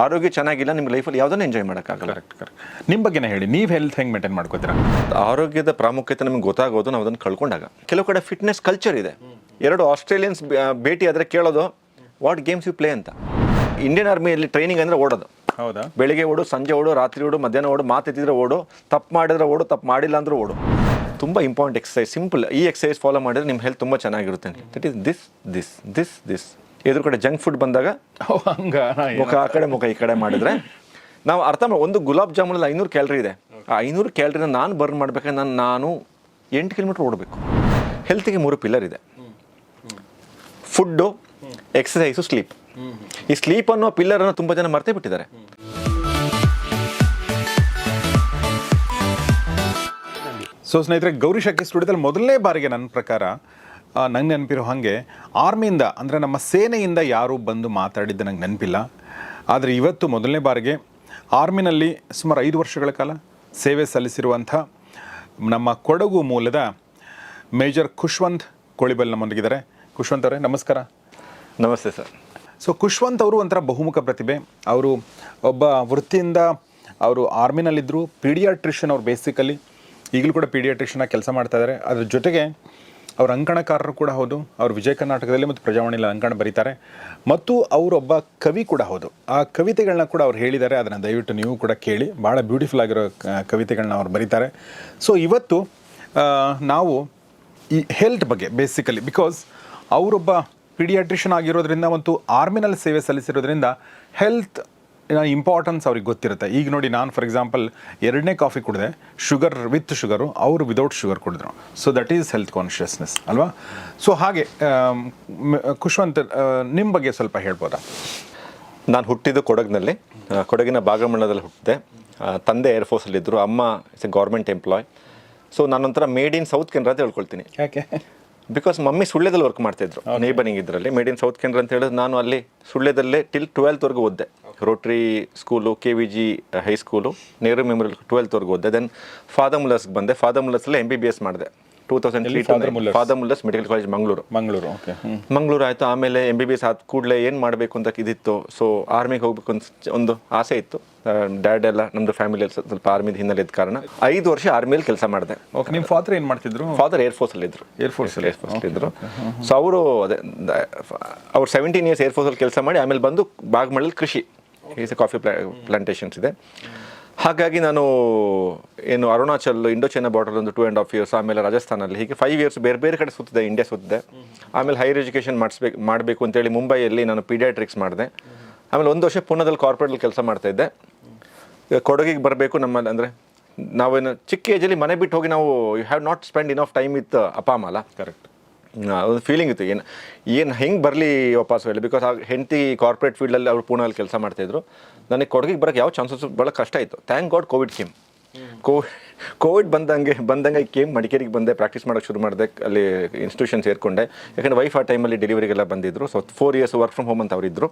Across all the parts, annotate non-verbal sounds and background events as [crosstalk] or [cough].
ಆರೋಗ್ಯ ಚೆನ್ನಾಗಿಲ್ಲ ನಿಮ್ಮ ಲೈಫಲ್ಲಿ ಯಾವುದನ್ನು ಎಂಜಾಯ್ ಮಾಡೋಕ್ಕಾಗಲ್ಲ. ಕರೆಕ್ಟ್ ಕರೆಕ್ಟ್ ನಿಮ್ಮ ಬಗ್ಗೆನೇ ಹೇಳಿ ನೀವು ಹೆಲ್ತ್ ಹೆಂಗೆ ಮೇಂಟೈನ್ ಮಾಡ್ಕೋತೀರಾ? ಆರೋಗ್ಯದ ಪ್ರಾಮುಖ್ಯತೆ ನಮಗೆ ಗೊತ್ತಾಗೋದು ನಾವು ಅದನ್ನು ಕಳ್ಕೊಂಡಾಗ. ಕೆಲವು ಕಡೆ ಫಿಟ್ನೆಸ್ ಕಲ್ಚರ್ ಇದೆ. ಎರಡು ಆಸ್ಟ್ರೇಲಿಯನ್ಸ್ ಭೇಟಿ ಆದರೆ ಕೇಳೋದು ವಾಟ್ ಗೇಮ್ಸ್ ಯು ಪ್ಲೇ ಅಂತ. ಇಂಡಿಯನ್ ಆರ್ಮಿಯಲ್ಲಿ ಟ್ರೈನಿಂಗ್ ಅಂದರೆ ಓಡೋದು. ಹೌದಾ? ಬೆಳಿಗ್ಗೆ ಓಡು ಸಂಜೆ ಓಡು ರಾತ್ರಿ ಓಡು ಮಧ್ಯಾಹ್ನ ಓಡು ಮಾತೆತ್ತಿದ್ರೆ ಓಡು ತಪ್ಪು ಮಾಡಿದ್ರೆ ಓಡು ತಪ್ಪು ಮಾಡಿಲ್ಲ ಅಂದ್ರೆ ಓಡು. ತುಂಬ ಇಂಪಾರ್ಟೆಂಟ್ ಎಕ್ಸಸೈಸ್ ಸಿಂಪಲ್ ಈ ಎಕ್ಸಸೈಸ್ ಫಾಲೋ ಮಾಡಿದ್ರೆ ನಿಮ್ಮ ಹೆಲ್ತ್ ತುಂಬ ಚೆನ್ನಾಗಿರುತ್ತೆ that is this this this this ಎದುರು ಕಡೆ ಜಂಕ್ ಫುಡ್ ಬಂದಾಗ ಹಂಗ ಮುಖ ಆ ಕಡೆ ಮುಖ ಈ ಕಡೆ ಮಾಡಿದ್ರೆ. ನಾವು ಅರ್ಥ ಮಾಡಿ ಒಂದು ಗುಲಾಬ್ ಜಾಮೂನಲ್ಲಿ ಐನೂರು ಕ್ಯಾಲ್ರಿ ಇದೆ. ಆ ಐನೂರು ಕ್ಯಾಲ್ರಿನ ನಾನು ಬರ್ನ್ ಮಾಡ್ಬೇಕಾದ್ರೆ ನಾನು ನಾನು ಎಂಟು ಕಿಲೋಮೀಟ್ರ್ ಓಡಬೇಕು. ಹೆಲ್ತಿಗೆ ಮೂರು ಪಿಲ್ಲರ್ ಇದೆ. Food exercise sleep. ಈ ಸ್ಲೀಪ್ ಅನ್ನೋ ಪಿಲ್ಲರನ್ನು ತುಂಬ ಜನ ಮರ್ತೇ ಬಿಟ್ಟಿದ್ದಾರೆ. ಸೊ ಸ್ನೇಹಿತರೆ ಗೌರಿ ಶಕ್ತಿ ಸ್ಟುಡಿಯೋದಲ್ಲಿ ಮೊದಲನೇ ಬಾರಿಗೆ ನನ್ನ ಪ್ರಕಾರ ನಂಗೆ ನೆನಪಿರೋ ಹಾಗೆ ಆರ್ಮಿಯಿಂದ ಅಂದರೆ ನಮ್ಮ ಸೇನೆಯಿಂದ ಯಾರೂ ಬಂದು ಮಾತಾಡಿದ್ದು ನಂಗೆ ನೆನಪಿಲ್ಲ. ಆದರೆ ಇವತ್ತು ಮೊದಲನೇ ಬಾರಿಗೆ ಆರ್ಮಿನಲ್ಲಿ ಸುಮಾರು ಐದು ವರ್ಷಗಳ ಕಾಲ ಸೇವೆ ಸಲ್ಲಿಸಿರುವಂಥ ನಮ್ಮ ಕೊಡಗು ಮೂಲದ ಮೇಜರ್ ಖುಷ್ವಂತ್ ಕೋಳಿಬಲ್ ನಮ್ಮೊಂದಿಗಿದ್ದಾರೆ. ಖುಷ್ವಂತ್ ಅವರೇ ನಮಸ್ಕಾರ. ನಮಸ್ತೆ ಸರ್. ಸೊ ಖುಷ್ವಂತ್ ಅವರು ಒಂಥರ ಬಹುಮುಖ ಪ್ರತಿಭೆ. ಅವರು ಒಬ್ಬ ವೃತ್ತಿಯಿಂದ ಅವರು ಆರ್ಮಿನಲ್ಲಿದ್ದರು ಪೀಡಿಯಾಟ್ರಿಷನ್ ಅವ್ರು ಬೇಸಿಕಲಿ ಈಗಲೂ ಕೂಡ ಪೀಡಿಯಾಟ್ರಿಷನ್ ಕೆಲಸ ಮಾಡ್ತಾ ಇದ್ದಾರೆ ಅದ್ರ ಜೊತೆಗೆ ಅವ್ರ ಅಂಕಣಕಾರರು ಕೂಡ ಹೌದು, ಅವರು ವಿಜಯ ಕರ್ನಾಟಕದಲ್ಲಿ ಮತ್ತು ಪ್ರಜಾವಾಣಿಯಲ್ಲಿ ಅಂಕಣ ಬರೀತಾರೆ. ಮತ್ತು ಅವರೊಬ್ಬ ಕವಿ ಕೂಡ ಹೌದು. ಆ ಕವಿತೆಗಳನ್ನ ಕೂಡ ಅವ್ರು ಹೇಳಿದ್ದಾರೆ, ಅದನ್ನು ದಯವಿಟ್ಟು ನೀವು ಕೂಡ ಕೇಳಿ. ಭಾಳ ಬ್ಯೂಟಿಫುಲ್ ಆಗಿರೋ ಕವಿತೆಗಳನ್ನ ಅವ್ರು ಬರೀತಾರೆ. ಸೊ ಇವತ್ತು ನಾವು ಈ ಹೆಲ್ತ್ ಬಗ್ಗೆ ಬೇಸಿಕಲಿ ಬಿಕಾಸ್ ಅವರೊಬ್ಬ ಪೀಡಿಯಾಟ್ರಿಷನ್ ಆಗಿರೋದ್ರಿಂದ ಮತ್ತು ಆರ್ಮಿನಲ್ಲಿ ಸೇವೆ ಸಲ್ಲಿಸಿರೋದ್ರಿಂದ ಹೆಲ್ತ್ ಇಂಪಾರ್ಟೆನ್ಸ್ ಅವ್ರಿಗೆ ಗೊತ್ತಿರುತ್ತೆ. ಈಗ ನೋಡಿ ನಾನು ಫಾರ್ ಎಕ್ಸಾಂಪಲ್ ಎರಡನೇ ಕಾಫಿ ಕುಡಿದೆ ಶುಗರ್ ವಿತ್ ಶುಗರು ಅವರು without sugar ಕುಡಿದ್ರು. So that is health consciousness ಅಲ್ವಾ? ಸೊ ಹಾಗೆ ಖುಷ್ವಂತ್ ನಿಮ್ಮ ಬಗ್ಗೆ ಸ್ವಲ್ಪ ಹೇಳ್ಬೋದಾ? ನಾನು ಹುಟ್ಟಿದ್ದು ಕೊಡಗಿನಲ್ಲಿ. ಕೊಡಗಿನ ಭಾಗಮಂಡಲದಲ್ಲಿ ಹುಟ್ಟಿದೆ. ತಂದೆ ಏರ್ಫೋರ್ಸಲ್ಲಿದ್ದರು ಅಮ್ಮ is a government employee so ನಾನೊಂಥರ made in south Canara ಅಂತ ಹೇಳ್ಕೊಳ್ತೀನಿ. ಯಾಕೆ? ಬಿಕಾಸ್ ಮಮ್ಮಿ ಸುಳ್ಳ್ಯದಲ್ಲಿ ವರ್ಕ್ ಮಾಡ್ತಿದ್ರು. ನೇಬನಿಂಗ್ ಇದರಲ್ಲಿ. ಮೇಡ್ ಇನ್ ಸೌತ್ ಕೆನರಾ ಅಂತ ಹೇಳಿದ್ರೆ ನಾನು ಅಲ್ಲಿ ಸುಳ್ಯದಲ್ಲೇ ಟಿಲ್ ಟ್ವೆಲ್ತ್ವರೆಗೂ ಓದಿದೆ. Rotary school K V G high school Nehru memorial ಟ್ವೆಲ್ತ್ವರೆಗೂ ಓದಿದೆ. ದೆನ್ ಫಾದರ್ ಮುಲ್ಲರ್ಸ್ಗೆ ಬಂದೆ. Father M M B B S ಮಾಡಿದೆ. Two thousand Muller's medical college Mangaluru Mangaluru okay Mangaluru ಆಯಿತು. ಆಮೇಲೆ ಎಂ ಬಿ ಬಿ ಎಸ್ ಆದ ಕೂಡಲೇ ಏನು ಮಾಡಬೇಕು ಅಂತ ಇದಿತ್ತು. ಸೊ ಆರ್ಮಿಗೆ ಹೋಗ್ಬೇಕು ಅಂತ ಒಂದು ಆಸೆ ಇತ್ತು. ಡ್ಯಾಡ್ ಎಲ್ಲ ನಮ್ಮದು ಫ್ಯಾಮಿಲಿ ಸ್ವಲ್ಪ ಆರ್ಮಿದ ಹಿನ್ನೆಲೆ ಇದ್ದ ಕಾರಣ ಐದು ವರ್ಷ ಆರ್ಮಿಯಲ್ಲಿ ಕೆಲಸ ಮಾಡಿದೆ. ಓಕೆ ನಿಮ್ಮ ಫಾದರ್ ಏನು ಮಾಡ್ತಿದ್ರು? ಫಾದರ್ ಏರ್ಫೋರ್ಸಲ್ಲಿ ಇದ್ರು. Air force? ಏರ್ ಫೋರ್ಸ್ ಇದ್ರು. ಸೊ ಅವರು ಅದೇ ಅವ್ರು ಸೆವೆಂಟೀನ್ ಇಯರ್ಸ್ ಏರ್ಫೋರ್ಸಲ್ಲಿ ಕೆಲಸ ಮಾಡಿ ಆಮೇಲೆ ಬಂದು ಬಾಗ್ಮಳಲ್ಲಿ ಕೃಷಿ. ಈಸ್ ಕಾಫಿ ಪ್ಲಾಂಟೇಶನ್ಸ್ ಇದೆ. ಹಾಗಾಗಿ ನಾನು ಏನು ಅರುಣಾಚಲ್ ಇಂಡೋ ಚೈನಾ ಬಾರ್ಡರ್ ಒಂದು ಟೂ ಆ್ಯಂಡ್ ಹಾಫ್ ಇಯರ್ಸ್ ಆಮೇಲೆ ರಾಜಸ್ಥಾನಲ್ಲಿ ಹೀಗೆ ಫೈವ್ ಇಯರ್ಸ್ ಬೇರೆ ಬೇರೆ ಕಡೆ ಸುತ್ತಿದೆ ಇಂಡಿಯಾ ಸುತ್ತಿದೆ. ಆಮೇಲೆ ಹೈಯರ್ ಎಜುಕೇಷನ್ ಮಾಡಿಸ್ಬೇಕು, ಮಾಡಬೇಕು ಅಂತೇಳಿ ಮುಂಬೈಯಲ್ಲಿ ನಾನು ಪೀಡಿಯಾಟ್ರಿಕ್ಸ್ ಮಾಡಿದೆ. ಆಮೇಲೆ ಒಂದು ವರ್ಷ ಪುಣದಲ್ಲಿ ಕಾರ್ಪೊರೇಟಲ್ಲಿ ಕೆಲಸ ಮಾಡ್ತಾಯಿದ್ದೆ ಕೊಡಗಿಗೆ ಬರಬೇಕು ನಮ್ಮಲ್ಲಿ ಅಂದರೆ ನಾವೇನು ಚಿಕ್ಕ ಏಜಲ್ಲಿ ಮನೆ ಬಿಟ್ಟು ಹೋಗಿ ನಾವು you have not spend in of time with ಅಪ್ಪ, ಅಮ್ಮ ಕರೆಕ್ಟ್ ಒಂದು ಫೀಲಿಂಗ್ ಇತ್ತು. ಏನು ಏನು ಹೆಂಗೆ ಬರಲಿ ವಾಪಸ್ ಹೇಳಿ. ಬಿಕಾಸ್ ಆ ಹೆಂಡತಿ ಕಾರ್ಪೊರೇಟ್ ಫೀಲ್ಡಲ್ಲಿ ಅವರು ಪೂನಲ್ಲಿ ಕೆಲಸ ಮಾಡ್ತಾಯಿದ್ರು ನನಗೆ ಕೊಡಗಿಗೆ ಬರೋಕ್ಕೆ ಯಾವ ಚಾನ್ಸಸ್ ಭಾಳ ಕಷ್ಟ ಇತ್ತು. ಥ್ಯಾಂಕ್ ಗಾಡ್ ಕೋವಿಡ್ ಕೇಮ್ ಕೋ ಕೋವಿಡ್ ಬಂದಂಗೆ ಬಂದಂಗೆ ಕೇಮ್ ಮಡಿಕೇರಿಗೆ ಬಂದೆ ಪ್ರಾಕ್ಟೀಸ್ ಮಾಡೋಕ್ಕೆ ಶುರು ಮಾಡಿದೆ, ಅಲ್ಲಿ ಇನ್ಸ್ಟಿಟ್ಯೂಷನ್ ಸೇರಿಕೊಂಡೆ. ಯಾಕಂದರೆ ವೈಫ್ ಆ ಟೈಮಲ್ಲಿ ಡೆಲಿವರಿಗೆಲ್ಲ ಬಂದಿದ್ದರು so four years work from home ಅಂತ ಅವರಿದ್ದರು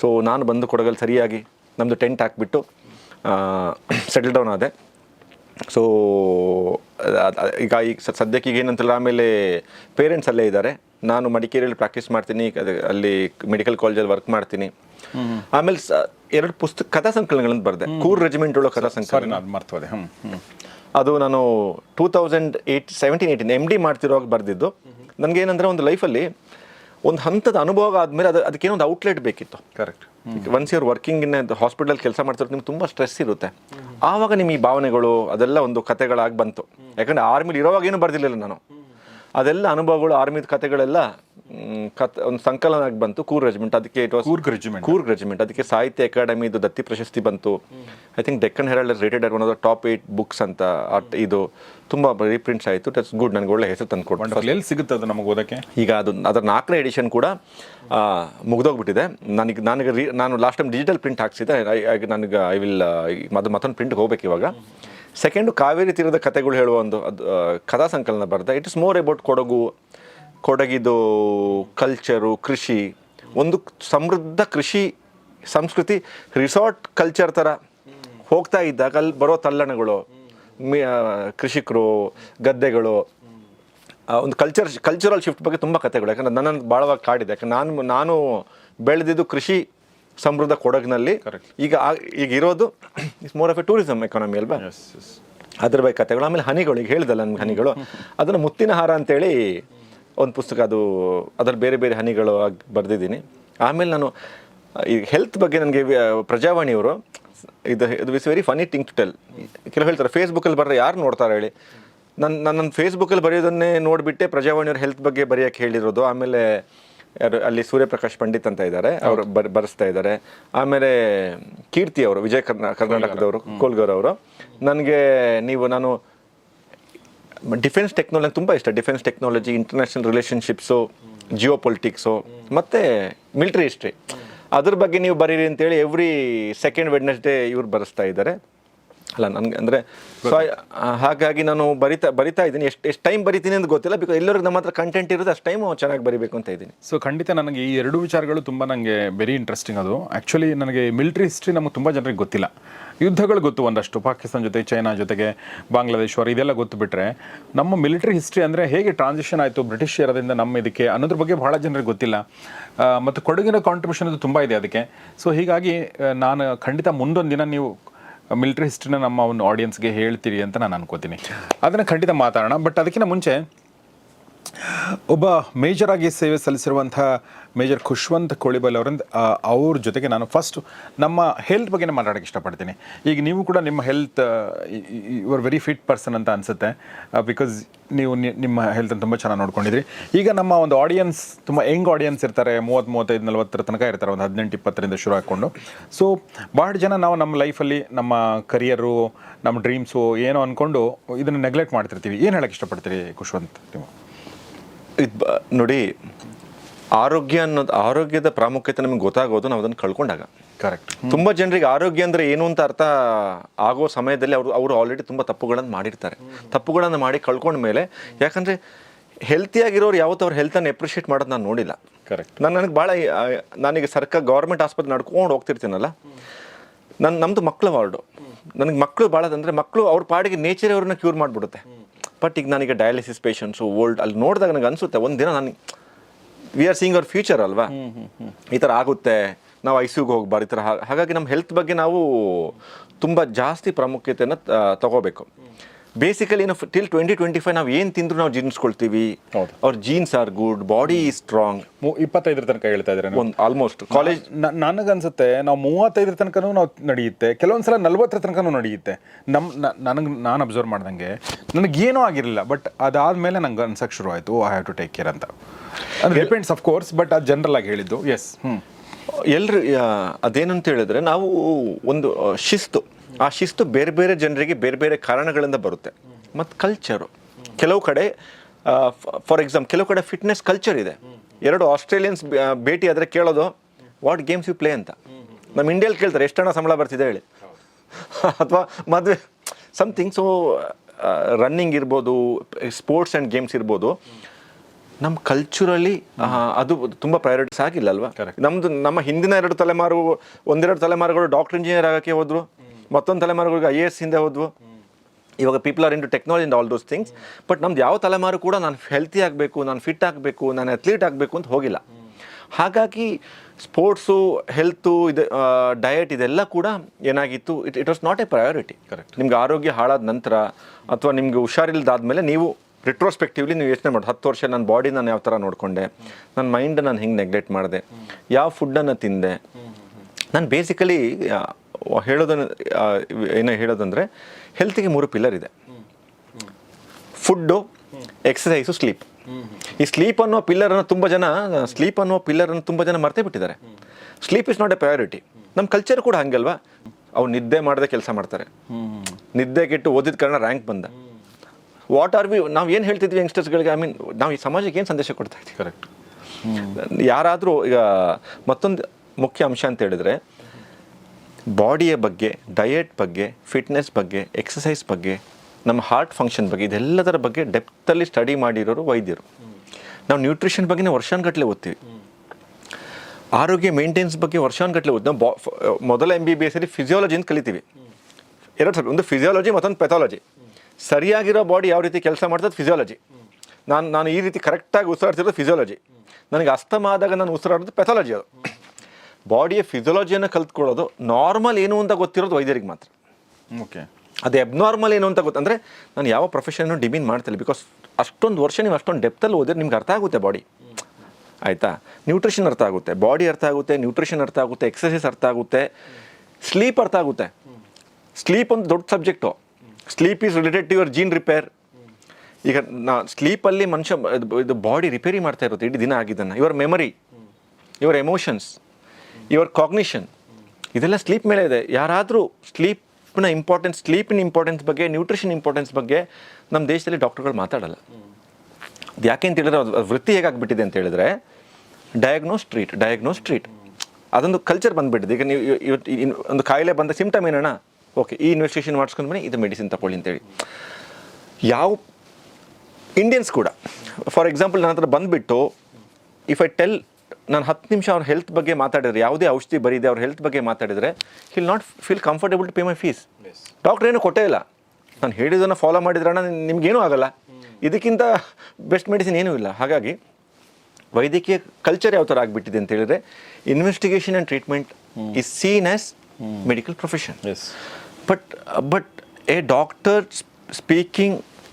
ಸೊ ನಾನು ಬಂದು ಕೊಡಗಲ್ಲಿ ಸರಿಯಾಗಿ ನಮ್ಮದು ಟೆಂಟ್ ಹಾಕ್ಬಿಟ್ಟು ಸೆಟಲ್ ಡೌನ್ ಆದೆ. ಸೊ ಈಗ ಈಗ ಸದ್ಯಕ್ಕೆ ಈಗ ಏನಂತಲ್ಲ ಆಮೇಲೆ ಪೇರೆಂಟ್ಸ್ ಅಲ್ಲೇ ಇದ್ದಾರೆ ನಾನು ಮಡಿಕೇರಿಯಲ್ಲಿ ಪ್ರಾಕ್ಟೀಸ್ ಮಾಡ್ತೀನಿ ಅಲ್ಲಿ ಮೆಡಿಕಲ್ ಕಾಲೇಜಲ್ಲಿ ವರ್ಕ್ ಮಾಡ್ತೀನಿ. ಆಮೇಲೆ ಎರಡು ಪುಸ್ತಕ ಕಥಾ ಸಂಕಲನಗಳನ್ನು ಬರೆದೆ. ಕೂರ್ ರೆಜಿಮೆಂಟ್ ಒಳಗೆ ಕಥಾ ಸಂಕಲನ. ನಾನು ಮರ್ತೋದೆ. ಅದು ನಾನು two thousand eight seventeen eighteen M D ಮಾಡ್ತಿರೋವಾಗ ಬರೆದಿದ್ದು. ನನಗೇನಂದರೆ ಒಂದು ಲೈಫಲ್ಲಿ ಒಂದು ಹಂತದ ಅನುಭವ ಆದಮೇಲೆ ಅದು ಅದಕ್ಕೇನೋ ಒಂದು ಔಟ್ಲೆಟ್ ಬೇಕಿತ್ತು. Correct once year working in hospital ಕೆಲಸ ಮಾಡ್ತಾರೆ ನಿಮ್ಗೆ ತುಂಬ ಸ್ಟ್ರೆಸ್ ಇರುತ್ತೆ. ಆವಾಗ ನಿಮ್ಮ ಈ ಭಾವನೆಗಳು ಅದೆಲ್ಲ ಒಂದು ಕತೆಗಳಾಗಿ ಬಂತು. ಯಾಕಂದ್ರೆ ಆರ್ಮಿಲಿ ಇರೋವಾಗ ಏನು ಬರ್ದಿಲ್ಲ ನಾನು. ಅದೆಲ್ಲ ಅನುಭವಗಳು ಆರ್ಮಿದ ಕತೆಗಳೆಲ್ಲ ಕತ್ ಒಂದು ಸಂಕಲನ ಆಗಿ ಬಂತು ಕೂರ್ ರೆಜಿಮೆಂಟ್ ಅದಕ್ಕೆ it was Coorg regiment Coorg regiment ಅದಕ್ಕೆ ಸಾಹಿತ್ಯ ಅಕಾಡೆಮಿ ಇದು ದತ್ತಿ ಪ್ರಶಸ್ತಿ ಬಂತು. I think Deccan Herald rated one of the top eight books ಅಂತ ಅಟ್ ಇದು ತುಂಬ ರೀಪ್ರಿಂಟ್ಸ್ ಆಯಿತು. ಇಟ್ಸ್ ಗುಡ್ ನನಗೆ ಒಳ್ಳೆ ಹೆಸರು ತಂದು ಕೊಟ್ಟು ಎಲ್ಲಿ ಸಿಗುತ್ತೆ ಅದು ನಮಗೆ ಓದಕ್ಕೆ? ಈಗ ಅದು ಅದರ ನಾಲ್ಕನೇ ಎಡಿಷನ್ ಕೂಡ ಮುಗ್ದೋಗ್ಬಿಟ್ಟಿದೆ. ನನಗೆ ನನಗೆ ರೀ ನಾನು ಲಾಸ್ಟ್ ಟೈಮ್ ಡಿಜಿಟಲ್ ಪ್ರಿಂಟ್ ಹಾಕ್ಸಿದ್ದೆ. ನನಗೆ ಐ ವಿಲ್ ಅದು ಮತ್ತೊಂದು ಪ್ರಿಂಟ್ಗೆ ಹೋಗ್ಬೇಕು ಇವಾಗ. ಸೆಕೆಂಡು ಕಾವೇರಿ ತೀರದ ಕಥೆಗಳು ಹೇಳುವ ಒಂದು ಅದು ಕಥಾ ಸಂಕಲನ ಬರೆದ it is more about Kodagu ಕೊಡಗಿದು culture ಕೃಷಿ ಒಂದು ಸಮೃದ್ಧ ಕೃಷಿ ಸಂಸ್ಕೃತಿ ರಿಸಾರ್ಟ್ ಕಲ್ಚರ್ ಥರ ಹೋಗ್ತಾ ಇದ್ದಾಗ ಅಲ್ಲಿ ಬರೋ ತಲ್ಲಣಗಳು ಮಿ- ಕೃಷಿಕರು ಗದ್ದೆಗಳು ಒಂದು ಕಲ್ಚರ್ ಕಲ್ಚರಲ್ ಶಿಫ್ಟ್ ಬಗ್ಗೆ ತುಂಬ ಕಥೆಗಳು. ಯಾಕಂದ್ರೆ ನನ್ನ ಭಾಳವಾಗಿ ಕಾಡಿದೆ. ಯಾಕಂದ್ರೆ ನಾನು ನಾನು ಬೆಳೆದಿದ್ದು ಕೃಷಿ ಸಮೃದ್ಧ ಕೊಡಗಿನಲ್ಲಿ. ಈಗ ಈಗ ಇರೋದು is more of a tourism economy ಅಲ್ವಾ? ಅದ್ರ ಬಗ್ಗೆ ಕಥೆಗಳು. ಆಮೇಲೆ ಹನಿಗಳು ಈಗ ಹೇಳಿದಲ್ಲ ನನ್ಗೆ ಹನಿಗಳು. ಅದನ್ನು ಮುತ್ತಿನ ಹಾರ ಅಂತೇಳಿ ಒಂದು ಪುಸ್ತಕ ಅದು ಅದರಲ್ಲಿ ಬೇರೆ ಬೇರೆ ಹನಿಗಳು ಆಗಿ ಬರೆದಿದ್ದೀನಿ. ಆಮೇಲೆ ನಾನು ಈ ಹೆಲ್ತ್ ಬಗ್ಗೆ ನನಗೆ ಪ್ರಜಾವಾಣಿಯವರು ಇದು ಇದು is very funny thing to tell ಕೆಲವು ಹೇಳ್ತಾರೆ ಫೇಸ್ಬುಕ್ಕಲ್ಲಿ ಬರ್ರೆ ಯಾರು ನೋಡ್ತಾರೆ ಹೇಳಿ? ನನ್ನ ನನ್ನ ಫೇಸ್ಬುಕ್ಕಲ್ಲಿ ಬರೆಯೋದನ್ನೇ ನೋಡಿಬಿಟ್ಟೆ ಪ್ರಜಾವಾಣಿಯವ್ರ ಹೆಲ್ತ್ ಬಗ್ಗೆ ಬರೆಯೋಕ್ಕೆ ಹೇಳಿರೋದು. ಆಮೇಲೆ ಯಾರು ಅಲ್ಲಿ ಸೂರ್ಯಪ್ರಕಾಶ್ ಪಂಡಿತ್ ಅಂತ ಇದ್ದಾರೆ ಅವರು ಬರ್ ಬರೆಸ್ತಾ ಇದ್ದಾರೆ. ಆಮೇಲೆ ಕೀರ್ತಿ ಅವರು ವಿಜಯ ಕರ್ನಾ ಕರ್ನಾಟಕದವರು ಕೋಲ್ಗೌರ್ ಅವರು. ನನಗೆ ನೀವು ನಾನು ಡಿಫೆನ್ಸ್ ಟೆಕ್ನಾಲಜಿ ತುಂಬ ಇಷ್ಟ. Defence technology international relationships geopolitics ಮತ್ತು ಮಿಲ್ಟ್ರಿ ಹಿಸ್ಟ್ರಿ ಅದ್ರ ಬಗ್ಗೆ ನೀವು ಬರೀರಿ ಅಂತೇಳಿ ಎವ್ರಿ ಸೆಕೆಂಡ್ ವೆಡ್ನೆಸ್ಡೇ ಇವ್ರು ಬರೆಸ್ತಾ ಇದ್ದಾರೆ. ಅಲ್ಲ, ನನಗೆ ಅಂದರೆ ಸೊ ಹಾಗಾಗಿ ನಾನು ಬರಿತಾ ಬರಿತಾ ಇದ್ದೀನಿ. ಎಷ್ಟು ಎಷ್ಟು ಟೈಮ್ ಬರಿತೀನಿ ಅಂತ ಗೊತ್ತಿಲ್ಲ ಬಿಕಾಸ್ ಎಲ್ಲರಿಗೂ ನಮ್ಮ ಹತ್ರ ಕಂಟೆಂಟ್ ಇರೋದು ಅಷ್ಟು ಟೈಮು ಚೆನ್ನಾಗಿ ಬರಿಬೇಕು ಅಂತ ಇದ್ದೀನಿ. ಸೊ ಖಂಡಿತ ನನಗೆ ಈ ಎರಡು ವಿಚಾರಗಳು ತುಂಬ ನನಗೆ ವೆರಿ ಇಂಟ್ರೆಸ್ಟಿಂಗ್ ಅದು. ಆ್ಯಕ್ಚುಲಿ ನನಗೆ ಮಿಲ್ಟ್ರಿ ಹಿಸ್ಟ್ರಿ ನಮಗೆ ತುಂಬ ಜನರಿಗೆ ಗೊತ್ತಿಲ್ಲ. ಯುದ್ಧಗಳು ಗೊತ್ತು ಒಂದಷ್ಟು. ಪಾಕಿಸ್ತಾನ ಜೊತೆ, ಚೈನಾ ಜೊತೆಗೆ ಬಾಂಗ್ಲಾದೇಶ್ ಅವರು ಇದೆಲ್ಲ ಗೊತ್ತು ಬಿಟ್ಟರೆ ನಮ್ಮ ಮಿಲಿಟರಿ ಹಿಸ್ಟ್ರಿ ಅಂದರೆ ಹೇಗೆ ಟ್ರಾನ್ಸಿಷನ್ ಆಯಿತು ಬ್ರಿಟಿಷ್ ಇರೋದ್ರಿಂದ ನಮ್ಮ ಇದಕ್ಕೆ ಅನ್ನೋದ್ರ ಬಗ್ಗೆ ಭಾಳ ಜನರಿಗೆ ಗೊತ್ತಿಲ್ಲ. ಮತ್ತು ಕೊಡಗಿನ ಕಾಂಟ್ರಿಬ್ಯೂಷನ್ ಅದು ತುಂಬ ಇದೆ ಅದಕ್ಕೆ. ಸೊ ಹೀಗಾಗಿ ನಾನು ಖಂಡಿತ ಮುಂದೊಂದು ದಿನ ನೀವು ಮಿಲಿಟರಿ ಹಿಸ್ಟ್ರಿನ ನಮ್ಮ ಒಂದು ಆಡಿಯನ್ಸ್ಗೆ ಹೇಳ್ತೀರಿ ಅಂತ ನಾನು ಅನ್ಕೋತೀನಿ. ಅದನ್ನು ಖಂಡಿತ ಮಾತಾಡೋಣ. ಬಟ್ ಅದಕ್ಕಿಂತ ಮುಂಚೆ, ಒಬ್ಬ ಮೇಜರ್ ಆಗಿ ಸೇವೆ ಸಲ್ಲಿಸಿರುವಂಥ ಮೇಜರ್ ಖುಷ್ವಂತ್ ಕೋಳಿಬಲ್ ಅವರಿಂದ ಅವ್ರ ಜೊತೆಗೆ ನಾನು ಫಸ್ಟ್ ನಮ್ಮ ಹೆಲ್ತ್ ಬಗ್ಗೆ ಮಾತಾಡೋಕ್ಕೆ ಇಷ್ಟಪಡ್ತೀನಿ. ಈಗ ನೀವು ಕೂಡ ನಿಮ್ಮ health your very fit person ಅಂತ ಅನಿಸುತ್ತೆ. ಬಿಕಾಸ್ ನೀವು ನಿಮ್ಮ ಹೆಲ್ತನ್ನು ತುಂಬ ಚೆನ್ನಾಗಿ ನೋಡ್ಕೊಂಡಿದ್ರಿ. ಈಗ ನಮ್ಮ ಒಂದು ಆಡಿಯನ್ಸ್ ತುಂಬ ಯಂಗ್ ಆಡಿಯನ್ಸ್ ಇರ್ತಾರೆ. ಮೂವತ್ತು, ಮೂವತ್ತೈದು, ನಲ್ವತ್ತರ ತನಕ ಇರ್ತಾರೆ. ಒಂದು ಹದಿನೆಂಟು, ಇಪ್ಪತ್ತರಿಂದ ಶುರು ಹಾಕ್ಕೊಂಡು. ಸೊ ಭಾಳ ಜನ ನಾವು ನಮ್ಮ ಲೈಫಲ್ಲಿ ನಮ್ಮ ಕರಿಯರು ನಮ್ಮ ಡ್ರೀಮ್ಸು ಏನೋ ಅಂದ್ಕೊಂಡು ಇದನ್ನು ನೆಗ್ಲೆಕ್ಟ್ ಮಾಡ್ತಿರ್ತೀವಿ. ಏನು ಹೇಳಕ್ಕೆ ಇಷ್ಟಪಡ್ತೀರಿ ಖುಷ್ವಂತ್ ನೀವು? ಇದು ನೋಡಿ ಆರೋಗ್ಯ ಅನ್ನೋದು ಆರೋಗ್ಯದ ಪ್ರಾಮುಖ್ಯತೆ ನಮಗೆ ಗೊತ್ತಾಗೋದು ನಾವು ಅದನ್ನು ಕಳ್ಕೊಂಡಾಗ. ಕರೆಕ್ಟ್ ತುಂಬ ಜನರಿಗೆ ಆರೋಗ್ಯ ಅಂದರೆ ಏನು ಅಂತ ಅರ್ಥ ಆಗೋ ಸಮಯದಲ್ಲಿ ಅವರು ಅವರು ಆಲ್ರೆಡಿ ತುಂಬ ತಪ್ಪುಗಳನ್ನು ಮಾಡಿರ್ತಾರೆ. ತಪ್ಪುಗಳನ್ನು ಮಾಡಿ ಕಳ್ಕೊಂಡ ಮೇಲೆ ಯಾಕಂದರೆ ಹೆಲ್ತಿಯಾಗಿರೋರು ಯಾವತ್ತೂ ಅವ್ರ ಹೆಲ್ತನ್ನು ಎಪ್ರಿಷಿಯೇಟ್ ಮಾಡೋದು ನಾನು ನೋಡಿಲ್ಲ. ಕರೆಕ್ಟ್ ನಾನು ನನಗೆ ಭಾಳ ನನಗೆ ಸರ್ಕಾರ ಗೌರ್ಮೆಂಟ್ ಆಸ್ಪತ್ರೆ ನಡ್ಕೊಂಡು ಹೋಗ್ತಿರ್ತೀನಲ್ಲ? ನನ್ನ ನಮ್ಮದು ಮಕ್ಕಳು ವಾರ್ಡು. ನನಗೆ ಮಕ್ಕಳು ಭಾಳ ಅಂದರೆ ಮಕ್ಕಳು ಅವ್ರ ಪಾಡಿಗೆ ನೇಚರ್ ಅವ್ರನ್ನ ಕ್ಯೂರ್ ಮಾಡಿಬಿಡುತ್ತೆ. ಬಟ್ ಈಗ ನನಗೆ ಡಯಾಲಿಸಿಸ್ ಪೇಷಂಟ್ಸು ಓಲ್ಡ್ ಅಲ್ಲಿ ನೋಡಿದಾಗ ನನಗೆ ಅನಿಸುತ್ತೆ ಒಂದು ದಿನ ನಾನು ವಿ ಆರ್ ಸೀಯಿಂಗ್ ಅವ್ರ ಫ್ಯೂಚರ್ ಅಲ್ವಾ? ಈ ಥರ ಆಗುತ್ತೆ. ನಾವು ಐ ಸಿಗೆ ಹೋಗ್ಬಾರ್ದು ಈ ಥರ ಹಾಗಾಗಿ ನಮ್ಮ ಹೆಲ್ತ್ ಬಗ್ಗೆ ನಾವು ತುಂಬ ಜಾಸ್ತಿ ಪ್ರಾಮುಖ್ಯತೆಯನ್ನು ತಗೋಬೇಕು. ಬೇಸಿಕಲಿ ನಾವು ಟಿಲ್ ಟ್ವೆಂಟಿ ಟ್ವೆಂಟಿ ಫೈವ್ ನಾವು ಏನು ತಿಂದ್ರು ನಾವು ಜೀನ್ಸ್ ಕೊಡ್ತೀವಿ ಅವ್ರ genes are good body is strong ಇಪ್ಪತ್ತೈದರ ತನಕ ಹೇಳ್ತಾ ಇದ್ದಾರೆ ಒಂದು ಆಲ್ಮೋಸ್ಟ್ ಕಾಲೇಜ್ ನನಗನ್ಸುತ್ತೆ ನಾವು ಮೂವತ್ತೈದರ ತನಕನೂ ನಾವು ನಡೆಯುತ್ತೆ ಕೆಲವೊಂದ್ಸಲ ನಲ್ವತ್ತರ ತನಕನೂ ನಡೆಯುತ್ತೆ. ನಮ್ಮ ನನಗೆ ನಾನು ಅಬ್ಸರ್ವ್ ಮಾಡ್ದಂಗೆ ನನಗೇನೂ ಆಗಿರಲಿಲ್ಲ ಬಟ್ ಅದಾದಮೇಲೆ ನಂಗೆ ಅನ್ಸಕ್ಕೆ ಶುರು ಆಯಿತು I have to take care ಅಂತ ಡಿಪೆಂಡ್ಸ್ ಆಫ್ ಕೋರ್ಸ್ ಬಟ್ ಅದು ಜನರಲ್ ಆಗಿ ಹೇಳಿದ್ದು ಎಸ್ ಹ್ಞೂ ಎಲ್ಲರೂ ಅದೇನಂತ ಹೇಳಿದ್ರೆ ನಾವು ಒಂದು ಶಿಸ್ತು. ಆ ಶಿಸ್ತು ಬೇರೆ ಬೇರೆ ಜನರಿಗೆ ಬೇರೆ ಬೇರೆ ಕಾರಣಗಳಿಂದ ಬರುತ್ತೆ. ಮತ್ತು ಕಲ್ಚರು ಕೆಲವು ಕಡೆ ಫಾರ್ ಎಕ್ಸಾಂಪಲ್ ಕೆಲವು ಕಡೆ ಫಿಟ್ನೆಸ್ ಕಲ್ಚರ್ ಇದೆ. ಎರಡು ಆಸ್ಟ್ರೇಲಿಯನ್ಸ್ ಭೇಟಿ ಆದರೆ ಕೇಳೋದು ವಾಟ್ ಗೇಮ್ಸ್ ಯು ಪ್ಲೇ ಅಂತ. ನಮ್ಮ ಇಂಡಿಯಲ್ಲಿ ಕೇಳ್ತಾರೆ ಎಷ್ಟು ಹಣ ಸಂಬಳ ಬರ್ತಿದೆ? ಹೇಳಿ. ಅಥವಾ ಮದುವೆ ಸಮಥಿಂಗ್ ಸೊ ರನ್ನಿಂಗ್ ಇರ್ಬೋದು ಸ್ಪೋರ್ಟ್ಸ್ ಆ್ಯಂಡ್ ಗೇಮ್ಸ್ ಇರ್ಬೋದು. ನಮ್ಮ ಕಲ್ಚರಲ್ಲಿ ಅದು ತುಂಬ ಪ್ರಯಾರಿಟೀಸ್ ಆಗಿಲ್ಲ ಅಲ್ವಾ? ನಮ್ಮದು ನಮ್ಮ ಹಿಂದಿನ ಎರಡು ತಲೆಮಾರು ಒಂದೆರಡು ತಲೆಮಾರುಗಳು ಡಾಕ್ಟರ್ ಇಂಜಿನಿಯರ್ ಆಗೋಕ್ಕೆ ಹೋದ್ರು. ಮತ್ತೊಂದು ತಲೆಮಾರುಗಳಿಗೆ ಐ ಎ ಎಸ್ ಹಿಂದೆ ಹೋದ್ವು. ಇವಾಗ people are into technology all those things but ನಮ್ದು ಯಾವ ತಲೆಮಾರು ಕೂಡ ನಾನು ಹೆಲ್ತಿ ಆಗಬೇಕು ನಾನು ಫಿಟ್ ಆಗಬೇಕು ನಾನು ಅಥ್ಲೀಟ್ ಆಗಬೇಕು ಅಂತ ಹೋಗಿಲ್ಲ. ಹಾಗಾಗಿ ಸ್ಪೋರ್ಟ್ಸು ಹೆಲ್ತು ಇದು ಡಯಟ್ ಇದೆಲ್ಲ ಕೂಡ ಏನಾಗಿತ್ತು it it was not a priority correct ನಿಮ್ಗೆ ಆರೋಗ್ಯ ಹಾಳಾದ ನಂತರ ಅಥವಾ ನಿಮ್ಗೆ ಹುಷಾರಿಲ್ದಾದ್ಮೇಲೆ ನೀವು ರಿಟ್ರೋಸ್ಪೆಕ್ಟಿವ್ಲಿ ನೀವು ಯೋಚನೆ ಮಾಡಿ ಹತ್ತು ವರ್ಷ ನನ್ನ ಬಾಡಿ ನಾನು ಯಾವ ಥರ ನೋಡಿಕೊಂಡೆ ನನ್ನ ಮೈಂಡ್ ನಾನು ಹಿಂಗೆ ನೆಗ್ಲೆಕ್ಟ್ ಮಾಡಿದೆ ಯಾವ ಫುಡ್ಡನ್ನು ತಿಂದೆ. ನಾನು ಬೇಸಿಕಲಿ ಹೇಳೋದನ್ನು ಏನ ಹೇಳೋದಂದರೆ ಹೆಲ್ತಿಗೆ ಮೂರು ಪಿಲ್ಲರ್ ಇದೆ. ಫುಡ್ಡು ಎಕ್ಸಸೈಸು ಸ್ಲೀಪ್ ಈ ಸ್ಲೀಪ್ ಅನ್ನೋ ಪಿಲ್ಲರನ್ನು ತುಂಬ ಜನ ಸ್ಲೀಪ್ ಅನ್ನೋ ಪಿಲ್ಲರನ್ನು ತುಂಬ ಜನ ಮರ್ತೇ ಬಿಟ್ಟಿದ್ದಾರೆ. Sleep is not a priority ನಮ್ಮ ಕಲ್ಚರ್ ಕೂಡ ಹಂಗಲ್ವಾ? ಅವ್ರು ನಿದ್ದೆ ಮಾಡದೆ ಕೆಲಸ ಮಾಡ್ತಾರೆ. ನಿದ್ದೆ ಕೆಟ್ಟು ಓದಿದ ಕಾರಣ ರ್ಯಾಂಕ್ ಬಂದ. ವಾಟ್ ಆರ್ ವಿ ನಾವು ಏನು ಹೇಳ್ತಿದ್ವಿ ಯಂಗ್ಸ್ಟರ್ಸ್ಗಳಿಗೆ ಐ ಮೀನ್ ನಾವು ಈ ಸಮಾಜಕ್ಕೆ ಏನು ಸಂದೇಶ ಕೊಡ್ತಾ ಇದ್ದೀವಿ? ಕರೆಕ್ಟ್ ಯಾರಾದರೂ ಈಗ ಮತ್ತೊಂದು ಮುಖ್ಯ ಅಂಶ ಅಂತ ಹೇಳಿದ್ರೆ ಬಾಡಿಯ ಬಗ್ಗೆ ಡಯೆಟ್ ಬಗ್ಗೆ ಫಿಟ್ನೆಸ್ ಬಗ್ಗೆ ಎಕ್ಸಸೈಸ್ ಬಗ್ಗೆ, ನಮ್ಮ ಹಾರ್ಟ್ ಫಂಕ್ಷನ್ ಬಗ್ಗೆ, ಇದೆಲ್ಲದರ ಬಗ್ಗೆ ಡೆಪ್ತಲ್ಲಿ ಸ್ಟಡಿ ಮಾಡಿರೋರು ವೈದ್ಯರು. ನಾವು ನ್ಯೂಟ್ರಿಷನ್ ಬಗ್ಗೆ ವರ್ಷಾನುಗಟ್ಟಲೆ ಓದ್ತೀವಿ. ಆರೋಗ್ಯ ಮೇಂಟೆನ್ಸ್ ಬಗ್ಗೆ ವರ್ಷಾನುಗಟ್ಟಲೆ ಓದ್ತೀವಿ. ನಾವು ಮೊದಲ ಎಂ ಬಿ ಬಿ ಎಸ್ ಅಲ್ಲಿ ಫಿಸಿಯಾಲಜಿ ಅಂತ ಕಲಿತೀವಿ. ಎರಡು ಸಲ, ಒಂದು ಫಿಸಿಯಾಲಜಿ ಮತ್ತೊಂದು ಪೆಥಾಲಜಿ ಸರಿಯಾಗಿರೋ ಬಾಡಿ ಯಾವ ರೀತಿ ಕೆಲಸ ಮಾಡ್ತದೆ ಫಿಸಿಯಾಲಜಿ ನಾನು ನಾನು ಈ ರೀತಿ ಕರೆಕ್ಟಾಗಿ ಉಸಿರಾಡ್ತಿರೋದು ಫಿಸಿಯಾಲಜಿ ನನಗೆ ಅಸ್ತಮ ಆದಾಗ ನಾನು ಉಸಿರಾಡೋದು ಪೆಥಾಲಜಿ ಅದು. ಬಾಡಿಯ ಫಿಸಿಯಾಲಜಿಯನ್ನು ಕಲ್ತ್ಕೊಳ್ಳೋದು ನಾರ್ಮಲ್ ಏನು ಅಂತ ಗೊತ್ತಿರೋದು ವೈದ್ಯರಿಗೆ ಮಾತ್ರ. ಓಕೆ ಅದು ಎಬ್ನಾರ್ಮಲ್ ಏನು ಅಂತ ಗೊತ್ತಂದರೆ ನಾನು ಯಾವ ಪ್ರೊಫೆಷನ್ನು ಡಿಮೀನ್ ಮಾಡ್ತಿಲ್ಲ ಬಿಕಾಸ್ ಅಷ್ಟೊಂದು ವರ್ಷ ನೀವು ಅಷ್ಟೊಂದು ಡೆಪ್ತಲ್ಲಿ ಓದಿದ್ರೆ ನಿಮ್ಗೆ ಅರ್ಥ ಆಗುತ್ತೆ ಬಾಡಿ ಆಯಿತಾ? ನ್ಯೂಟ್ರಿಷನ್ ಅರ್ಥ ಆಗುತ್ತೆ. ಬಾಡಿ ಅರ್ಥ ಆಗುತ್ತೆ ನ್ಯೂಟ್ರಿಷನ್ ಅರ್ಥ ಆಗುತ್ತೆ ಎಕ್ಸಸೈಸ್ ಅರ್ಥ ಆಗುತ್ತೆ. ಸ್ಲೀಪ್ ಅರ್ಥ ಆಗುತ್ತೆ. ಸ್ಲೀಪ್ ಒಂದು ದೊಡ್ಡ subject sleep is related to your gene repair ಈಗ ನಾ ಸ್ಲೀಪಲ್ಲಿ ಮನುಷ್ಯ ಇದು- ಇದು ಬಾಡಿ ರಿಪೇರಿ ಮಾಡ್ತಾ ಇರುತ್ತೆ. ಇಡೀ ದಿನ ಆಗಿದ್ದನ್ನು. Your memory your emotions your cognition ಇದೆಲ್ಲ ಸ್ಲೀಪ್ ಮೇಲೆ ಇದೆ. ಯಾರಾದರೂ ಸ್ಲೀಪ್ನ ಇಂಪಾರ್ಟೆನ್ಸ್ ಸ್ಲೀಪಿನ ಇಂಪಾರ್ಟೆನ್ಸ್ ಬಗ್ಗೆ ನ್ಯೂಟ್ರಿಷನ್ ಇಂಪಾರ್ಟೆನ್ಸ್ ಬಗ್ಗೆ ನಮ್ಮ ದೇಶದಲ್ಲಿ ಡಾಕ್ಟರ್ಗಳು ಮಾತಾಡಲ್ಲ. ಯಾಕೆ ಅಂತ ಹೇಳಿದ್ರೆ ಅದು ವೃತ್ತಿ ಹೇಗಾಗ್ಬಿಟ್ಟಿದೆ ಅಂತ ಹೇಳಿದ್ರೆ ಡಯಾಗ್ನೋಸ್ ಟ್ರೀಟ್ ಡಯಾಗ್ನೋಸ್ ಟ್ರೀಟ್ ಅದೊಂದು ಕಲ್ಚರ್ ಬಂದುಬಿಟ್ಟಿದೆ. ಈಗ ನೀವು ಒಂದು ಕಾಯಿಲೆ ಬಂದ ಸಿಮ್ಟಮ್ ಏನಣ್ಣ? ಓಕೆ ಈ ಇನ್ವೆಸ್ಟಿಗೇಷನ್ ಮಾಡಿಸ್ಕೊಂಡು ಬನ್ನಿ, ಇದು ಮೆಡಿಸಿನ್ ತಗೊಳ್ಳಿ ಅಂತೇಳಿ ಯಾವ ಇಂಡಿಯನ್ಸ್ ಕೂಡ ಫಾರ್ ಎಕ್ಸಾಂಪಲ್ ನನ್ನ ಹತ್ರ ಬಂದುಬಿಟ್ಟು ಇಫ್ ಐ ಟೆಲ್ ನಾನು ಹತ್ತು ನಿಮಿಷ ಅವ್ರ ಹೆಲ್ತ್ ಬಗ್ಗೆ ಮಾತಾಡಿದ್ರೆ ಯಾವುದೇ ಔಷಧಿ ಬರೀದೆ ಅವ್ರ ಹೆಲ್ತ್ ಬಗ್ಗೆ ಮಾತಾಡಿದರೆ he'll not feel comfortable to pay my fees doctor ಏನು ಕೊಟ್ಟೇ ಇಲ್ಲ. ನಾನು ಹೇಳಿದ್ದನ್ನು ಫಾಲೋ ಮಾಡಿದ್ರಣ ನಿಮಗೇನೂ ಆಗಲ್ಲ. ಇದಕ್ಕಿಂತ ಬೆಸ್ಟ್ ಮೆಡಿಸಿನ್ ಏನೂ ಇಲ್ಲ. ಹಾಗಾಗಿ ವೈದ್ಯಕೀಯ ಕಲ್ಚರ್ ಯಾವ ಥರ ಆಗಿಬಿಟ್ಟಿದೆ ಅಂತ ಹೇಳಿದ್ರೆ investigation and treatment is seen as medical profession yes but a doctor doctor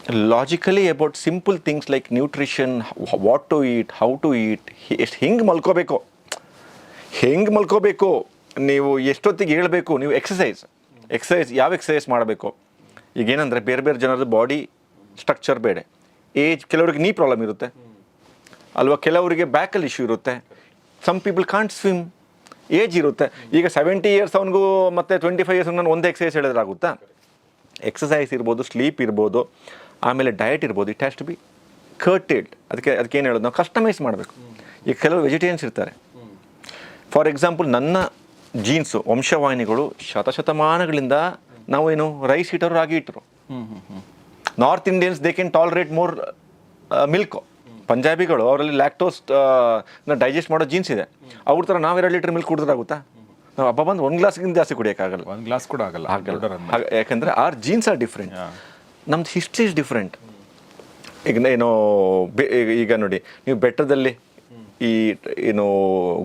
sp- about simple things like nutrition what to eat how to eat ಎಷ್ಟು ಹೆಂಗೆ ಮಲ್ಕೋಬೇಕು? ಹೆಂಗೆ ಮಲ್ಕೋಬೇಕು? ನೀವು ಎಷ್ಟೊತ್ತಿಗೆ ಹೇಳಬೇಕು ನೀವು ಎಕ್ಸಸೈಸ್ ಎಕ್ಸಸೈಸ್ ಯಾವ ಎಕ್ಸಸೈಸ್ ಮಾಡಬೇಕು? ಈಗೇನಂದರೆ ಬೇರೆ ಬೇರೆ ಜನರದ್ದು ಬಾಡಿ ಸ್ಟ್ರಕ್ಚರ್ ಬೇಡ ಏಜ್ ಕೆಲವರಿಗೆ ನೀ ಪ್ರಾಬ್ಲಮ್ ಇರುತ್ತೆ. ಅಲ್ವಾ? ಕೆಲವರಿಗೆ ಬ್ಯಾಕಲ್ಲಿ ಇಶ್ಯೂ ಇರುತ್ತೆ. Some people can't swim age ಇರುತ್ತೆ. ಈಗ ಸೆವೆಂಟಿ ಇಯರ್ಸ್ ಅವನಿಗೂ ಮತ್ತು ಟ್ವೆಂಟಿ ಫೈವ್ ಇಯರ್ಸ್ ನಾನು ಒಂದೇ ಎಕ್ಸಸೈಸ್ ಹೇಳಿದ್ರಾಗುತ್ತಾ ಎಕ್ಸಸೈಸ್ ಇರ್ಬೋದು ಸ್ಲೀಪ್ ಇರ್ಬೋದು. ಆಮೇಲೆ ಡಯಟ್ ಇರ್ಬೋದು it has to be curated ಅದಕ್ಕೆ ಅದಕ್ಕೆ ಏನು ಹೇಳೋದು? ನಾವು ಕಸ್ಟಮೈಸ್ ಮಾಡಬೇಕು. ಈಗ ಕೆಲವು ವೆಜಿಟೇರಿಯನ್ಸ್ ಇರ್ತಾರೆ. ಫಾರ್ ಎಕ್ಸಾಂಪಲ್ ನನ್ನ ಜೀನ್ಸು ವಂಶವಾಹಿನಿಗಳು ಶತಶತಮಾನಗಳಿಂದ ನಾವು ಏನು ರೈಸ್ ಹೀಟರು ರಾಗಿ ಇಟ್ಟರು North Indians they can tolerate more milk ಪಂಜಾಬಿಗಳು ಅವರಲ್ಲಿ ಲ್ಯಾಕ್ಟೋಸ್ ಡೈಜೆಸ್ಟ್ ಮಾಡೋ ಜೀನ್ಸ್ ಇದೆ. ಅವ್ರ ಥರ ನಾವು ಎರಡು ಲೀಟರ್ ಮಿಲ್ಕ್ ಕುಡಿದ್ರಾಗುತ್ತಾ ನಾವು ಹಬ್ಬ ಬಂದು ಒಂದು ಗ್ಲಾಸ್ಗಿಂತ ಜಾಸ್ತಿ ಕುಡಿಯೋಕ್ಕಾಗಲ್ಲ. ಒಂದು ಗ್ಲಾಸ್ ಕೂಡ ಆಗಲ್ಲ. ಆಗಲ್ಲ. ಯಾಕಂದ್ರೆ ಆರ್ ಜೀನ್ಸ್ ಆರ್ ಡಿಫ್ರೆಂಟ್. ನಮ್ದು ಹಿಸ್ಟ್ರಿ ಇಸ್ ಡಿಫ್ರೆಂಟ್ ಈಗ ಏನೋ ಈಗ- ನೋಡಿ, ನೀವು ಬೆಟ್ಟದಲ್ಲಿ ಈ, ಏನು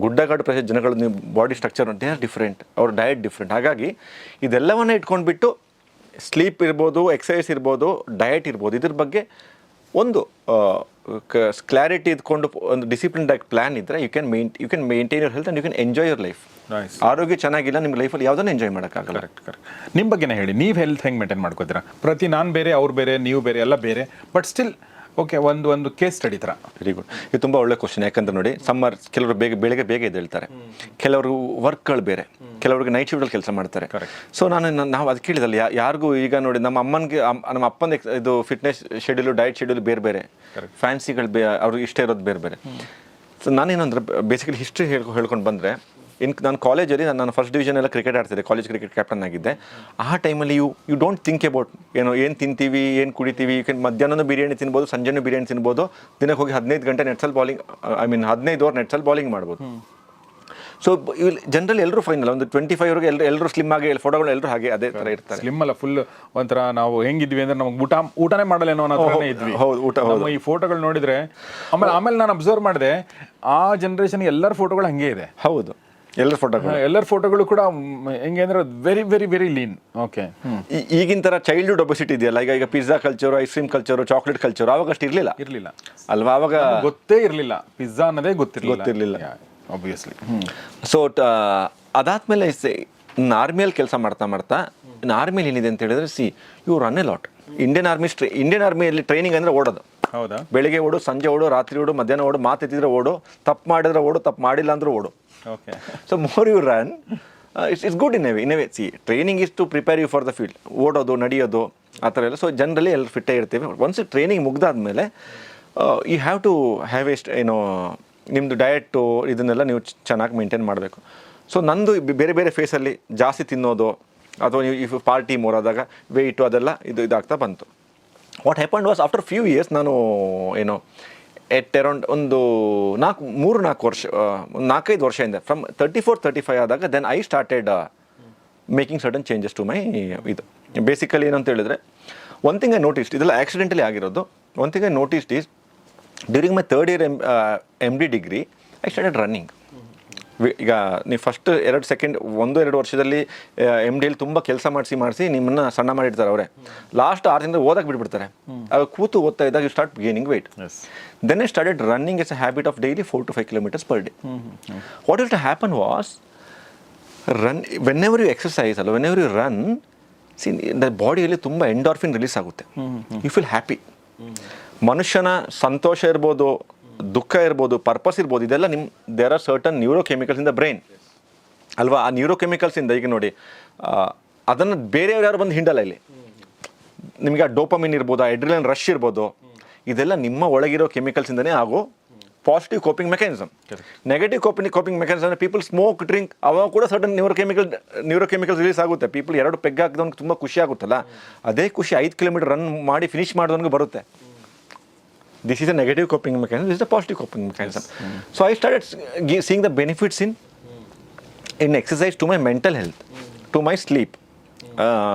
ಗುಡ್ಡಗಾಡು ಪ್ರದೇಶ ಜನಗಳು ನೀವು body structure they are different ಅವ್ರ ಡಯಟ್ ಡಿಫ್ರೆಂಟ್ ಹಾಗಾಗಿ ಇದೆಲ್ಲವನ್ನ ಇಟ್ಕೊಂಡ್ಬಿಟ್ಟು ಸ್ಲೀಪ್ ಇರ್ಬೋದು ಎಕ್ಸಸೈಸ್ ಇರ್ಬೋದು ಡಯಟ್ ಇರ್ಬೋದು. ಇದ್ರ ಬಗ್ಗೆ ಒಂದು ಕ್ಲಾರಿಟಿ ಇದ್ಕೊಂಡು ಒಂದು ಡಿಸಿಪ್ಲಿನ್ ಆಗಿ ಪ್ಲಾನ್ ಇದ್ದರೆ you can meant you can maintain your health and you can enjoy your life. ಆರೋಗ್ಯ ಚೆನ್ನಾಗಿಲ್ಲ ನಿಮ್ಮ ಲೈಫಲ್ಲಿ ಯಾವುದನ್ನು ಎಂಜಾಯ್ ಮಾಡೋಕ್ಕಾಗಲ್ಲ. ಕರೆಕ್ಟ್ ಕರೆಕ್ಟ್ ನಿಮ್ಮ ಬಗ್ಗೆನೇ ಹೇಳಿ ನೀವು ಹೆಲ್ತ್ ಹೆಂಗೆ ಮೇಂಟೈನ್ ಮಾಡ್ಕೋತೀರಾ? ಪ್ರತಿ ನಾನು ಬೇರೆ ಅವ್ರು ಬೇರೆ ನೀವು ಬೇರೆ ಎಲ್ಲ ಬೇರೆ ಬಟ್ ಸ್ಟಿಲ್ ಓಕೆ ಒಂದು ಒಂದು ಕೇಸ್ ಸ್ಟಡಿ ಥರ. ವೆರಿ ಗುಡ್ ಇದು ತುಂಬ ಒಳ್ಳೆ ಕ್ವಶನ್ ಯಾಕಂದ್ರೆ ನೋಡಿ ಸಮ್ಮರ್ ಕೆಲವರು ಬೇಗ ಬೆಳಿಗ್ಗೆ ಬೇಗ ಎದ್ದೇಳ್ತಾರೆ. ಕೆಲವರು ವರ್ಕ್ಗಳು ಬೇರೆ. ಕೆಲವರಿಗೆ ನೈಟ್ ಶಿಫ್ಟಲ್ಲಿ ಕೆಲಸ ಮಾಡ್ತಾರೆ. ಸೊ ನಾನು ನಾವು ಅದು ಕೇಳಿದಲ್ಲ ಯಾ- ಯಾರಿಗೂ ಈಗ ನೋಡಿ ನಮ್ಮ ಅಮ್ಮನಿಗೆ ನಮ್ಮ ಅಪ್ಪನ ಇದು ಫಿಟ್ನೆಸ್ ಶೆಡ್ಯೂಲು ಡಯಟ್ ಶೆಡ್ಯೂಲ್ ಬೇರೆ ಬೇರೆ. ಫ್ಯಾನ್ಸಿಗಳು ಬೇ ಅವ್ರಿಗೆ ಇಷ್ಟ ಇರೋದು ಬೇರೆ ಬೇರೆ. ಸೊ ನಾನೇನಂದ್ರೆ ಬೇಸಿಕಲಿ ಹಿಸ್ಟ್ರಿ ಹೇಳ್ಕೊ ಹೇಳ್ಕೊಂಡು ಬಂದರೆ ಇನ್ ನಾನು ಕಾಲೇಜಲ್ಲಿ ನಾನು ಫಸ್ಟ್ ಡಿವಿಷನ್ ಎಲ್ಲ ಕ್ರಿಕೆಟ್ ಆಡ್ತಿದ್ದೆ ಕಾಲೇಜ್ ಕ್ರಿಕೆಟ್ ಕ್ಯಾಪ್ಟನ್ ಆಗಿದ್ದೆ. ಆ ಟೈಮಲ್ಲಿ you you don't think about ಏನೋ ಏನು ತಿಂತೀವಿ ಏನು ಕುಡಿತೀವಿ ಯು ಮಧ್ಯಾಹ್ನನೂ ಬಿರಿಯಾನಿ ತಿನ್ಬೋದು ಸಂಜೆನೂ ಬಿರಿಯಾನಿ ತಿನ್ಬೋದು ದಿನಕ್ಕೆ ಹೋಗಿ ಹದಿನೈದು ಗಂಟೆ ನೆಟ್ಸಲ್ ಬಾಲಿಂಗ್ ಐ ಮೀನ್ ಹದಿನೈದು ಅವರ್ ನೆಟ್ಸಲ್ ಬಾಲಿಂಗ್ ಮಾಡ್ಬೋದು. ಸೊ ಇಲ್ಲಿ ಜನರಲ್ ಎಲ್ಲರೂ ಫೈನಲ್ ಒಂದು ಟ್ವೆಂಟಿ ಫೈವ್ ಅವ್ರಿಗೆ ಎಲ್ಲರೂ ಎಲ್ಲರೂ ಸ್ಲಿಮ್ ಆಗಿ ಫೋಟೋಗಳು ಎಲ್ಲರೂ ಹಾಗೆ ಅದೇ ಥರ ಇರ್ತಾರೆ. ಸ್ಲಿಮ್ ಅಲ್ಲ ಫುಲ್ ಒಂಥರ ನಾವು ಹೆಂಗಿದ್ವಿ ಅಂದ್ರೆ ನಮಗೆ ಊಟ ಊಟನೇ ಮಾಡಲೇನೋ ಅನ್ನೋ ಥರನೇ ಇದ್ವಿ. ಹೌದು, ಊಟ ಹೌದು. ಈ ಫೋಟೋಗಳು ನೋಡಿದ್ರೆ ಆಮೇಲೆ ಆಮೇಲೆ ನಾನು ಅಬ್ಸರ್ವ್ ಮಾಡಿದೆ ಆ ಜನರೇಷನ್ ಎಲ್ಲರ ಫೋಟೋಗಳು ಹಂಗೆ ಇದೆ. ಹೌದು. ಎಲ್ಲರ ಫೋಟೋಗಳು ಎಲ್ಲರ ಫೋಟೋಗಳು ಕೂಡ ಹೆಂಗೆ ಅಂದ್ರೆ very very very lean okay ಈ- ಈಗಿನ ಥರ ಚೈಲ್ಡ್ಹುಡ್ ಒಬೆಸಿಟಿ ಇದೆಯಲ್ಲ ಈಗ ಈಗ pizza culture ice cream culture chocolate culture ಅವಾಗ ಅಷ್ಟು ಇರಲಿಲ್ಲ? ಇರಲಿಲ್ಲ. ಅಲ್ವಾ? ಅವಾಗ ಗೊತ್ತೇ ಇರಲಿಲ್ಲ. ಪಿಜ್ಜಾ ಅನ್ನೋದೇ ಗೊತ್ತಿರಲಿಲ್ಲ. ಗೊತ್ತಿರ್ಲಿಲ್ಲ. ಆಬ್ವಿಯಸ್ಲಿ ಸೊ ಅದಾದ್ಮೇಲೆ ಆರ್ಮಿಯಲ್ಲಿ ಕೆಲಸ ಮಾಡ್ತಾ ಮಾಡ್ತಾ ಇನ್ನು ಆರ್ಮಿಯಲ್ಲಿ ಏನಿದೆ ಅಂತ ಹೇಳಿದ್ರೆ see you run a lot Indian army stray Indian ಆರ್ಮಿಯಲ್ಲಿ ಟ್ರೈನಿಂಗ್ ಅಂದರೆ ಓಡೋದು. ಹೌದಾ? ಬೆಳಿಗ್ಗೆ ಓಡು ಸಂಜೆ ಓಡು ರಾತ್ರಿ ಓಡು ಮಧ್ಯಾಹ್ನ ಓಡು ಮಾತೆತ್ತಿದ್ರೆ ಓಡು ತಪ್ಪು ಮಾಡಿದ್ರೆ ಓಡು ತಪ್ಪು ಮಾಡಿಲ್ಲ ಅಂದ್ರೂ ಓಡು. Okay so more you run it's it's good in in a way see training is to prepare you for the field ಓಡೋದು, ನಡೆಯೋದು, ಆ ಥರ ಎಲ್ಲ. ಸೊ ಜನರಲಿ ಎಲ್ಲ ಫಿಟ್ಟೇ ಇರ್ತೀವಿ. ಒನ್ಸ್ ಟ್ರೈನಿಂಗ್ ಮುಗ್ದಾದ್ಮೇಲೆ ಯು ಹ್ಯಾವ್ ಟು ಹ್ಯಾವ್ ಎಸ್ಟ್ ಏನೋ ನಿಮ್ಮದು ಡಯಟು ಇದನ್ನೆಲ್ಲ ನೀವು ಚೆನ್ನಾಗಿ ಮೇಂಟೈನ್ ಮಾಡಬೇಕು. ಸೊ ನಂದು ಬೇರೆ ಬೇರೆ ಫೇಸಲ್ಲಿ ಜಾಸ್ತಿ ತಿನ್ನೋದು, ಅಥವಾ ನೀವು ಇಫ್ ಪಾರ್ಟಿ ಮೋರ್ ಆದಾಗ ವೆಯ್ಟು ಅದೆಲ್ಲ ಇದು, ಇದಾಗ್ತಾ ಬಂತು. What happened was after few years ನಾನು ಏನು ಎಟ್ ಅರೌಂಡ್ ಒಂದು ನಾಲ್ಕು, ಮೂರು ನಾಲ್ಕು ವರ್ಷ ನಾಲ್ಕೈದು ವರ್ಷದಿಂದ from thirty four thirty five ಆದಾಗ then I started making sudden changes to my ಇದು. ಬೇಸಿಕಲಿ ಏನಂತ ಹೇಳಿದ್ರೆ ಒನ್ ಥಿಂಗ್ ಐ ನೋಟಿಸ್ಡ್ ಇದೆಲ್ಲ ಆಕ್ಸಿಡೆಂಟಲಿ ಆಗಿರೋದು. One thing I noticed is during my third year M M D degree I started running ಈಗ ನೀವು first ಎರಡು second ಒಂದು ಎರಡು ವರ್ಷದಲ್ಲಿ ಎಂ ಡಿಯಲ್ಲಿ ತುಂಬ ಕೆಲಸ ಮಾಡಿಸಿ ಮಾಡಿಸಿ ನಿಮ್ಮನ್ನ ಸಣ್ಣ ಮಾಡಿರ್ತಾರೆ ಅವರೇ. ಲಾಸ್ಟ್ ಆರು ತಿಂಗಳು ಓದಕ್ಕೆ ಬಿಟ್ಬಿಡ್ತಾರೆ. ಅವಾಗ ಕೂತು ಓದ್ತಾ ಇದ್ದಾಗ you start gaining weight then I started running is a habit of daily four to five kilometres per day what is to happen was run whenever you exercise ಅಲ್ಲ whenever you run see the ಬಾಡಿಯಲ್ಲಿ ತುಂಬ endorphin release ಆಗುತ್ತೆ. You feel happy ಮನುಷ್ಯನ ಸಂತೋಷ ಇರ್ಬೋದು ದುಃಖ ಇರ್ಬೋದು purpose ಇರ್ಬೋದು ಇದೆಲ್ಲ ನಿಮ್ಮ there are certain neuro chemicals in the brain ಅಲ್ವಾ? ಆ ನ್ಯೂರೋ ಕೆಮಿಕಲ್ಸಿಂದ ಈಗ ನೋಡಿ ಅದನ್ನು ಬೇರೆಯವ್ರು ಯಾರು ಬಂದು ಹಿಂಡಲ್ಲ ಇಲ್ಲಿ? ನಿಮಗೆ ಆ ಡೋಪಮಿನ್ ಇರ್ಬೋದು ಆ ಎಡ್ರಿಲನ್ ರಶ್ ಇರ್ಬೋದು ಇದೆಲ್ಲ ನಿಮ್ಮ ಒಳಗಿರೋ ಕೆಮಿಕಲ್ಸಿಂದನೇ ಆಗೋ positive coping mechanism negative coping coping mechanism ಅಂದರೆ ಪೀಪಲ್ ಸ್ಮೋಕ್ ಡ್ರಿಂಕ್ ಅವಾಗ ಕೂಡ sudden neuro chemical neuro chemicals release ಆಗುತ್ತೆ. ಪೀಪಲ್ ಎರಡು ಪೆಗ್ ಹಾಕಿದವನಿಗೆ ತುಂಬ ಖುಷಿ ಆಗುತ್ತಲ್ಲ? ಅದೇ ಖುಷಿ ಐದು ಕಿಲೋಮೀಟರ್ ರನ್ ಮಾಡಿ ಫಿನಿಶ್ ಮಾಡಿದವನಿಗೆ ಬರುತ್ತೆ. This is a negative coping mechanism this a positive coping mechanism so I started seeing the benefits in in exercise to my mental health to my sleep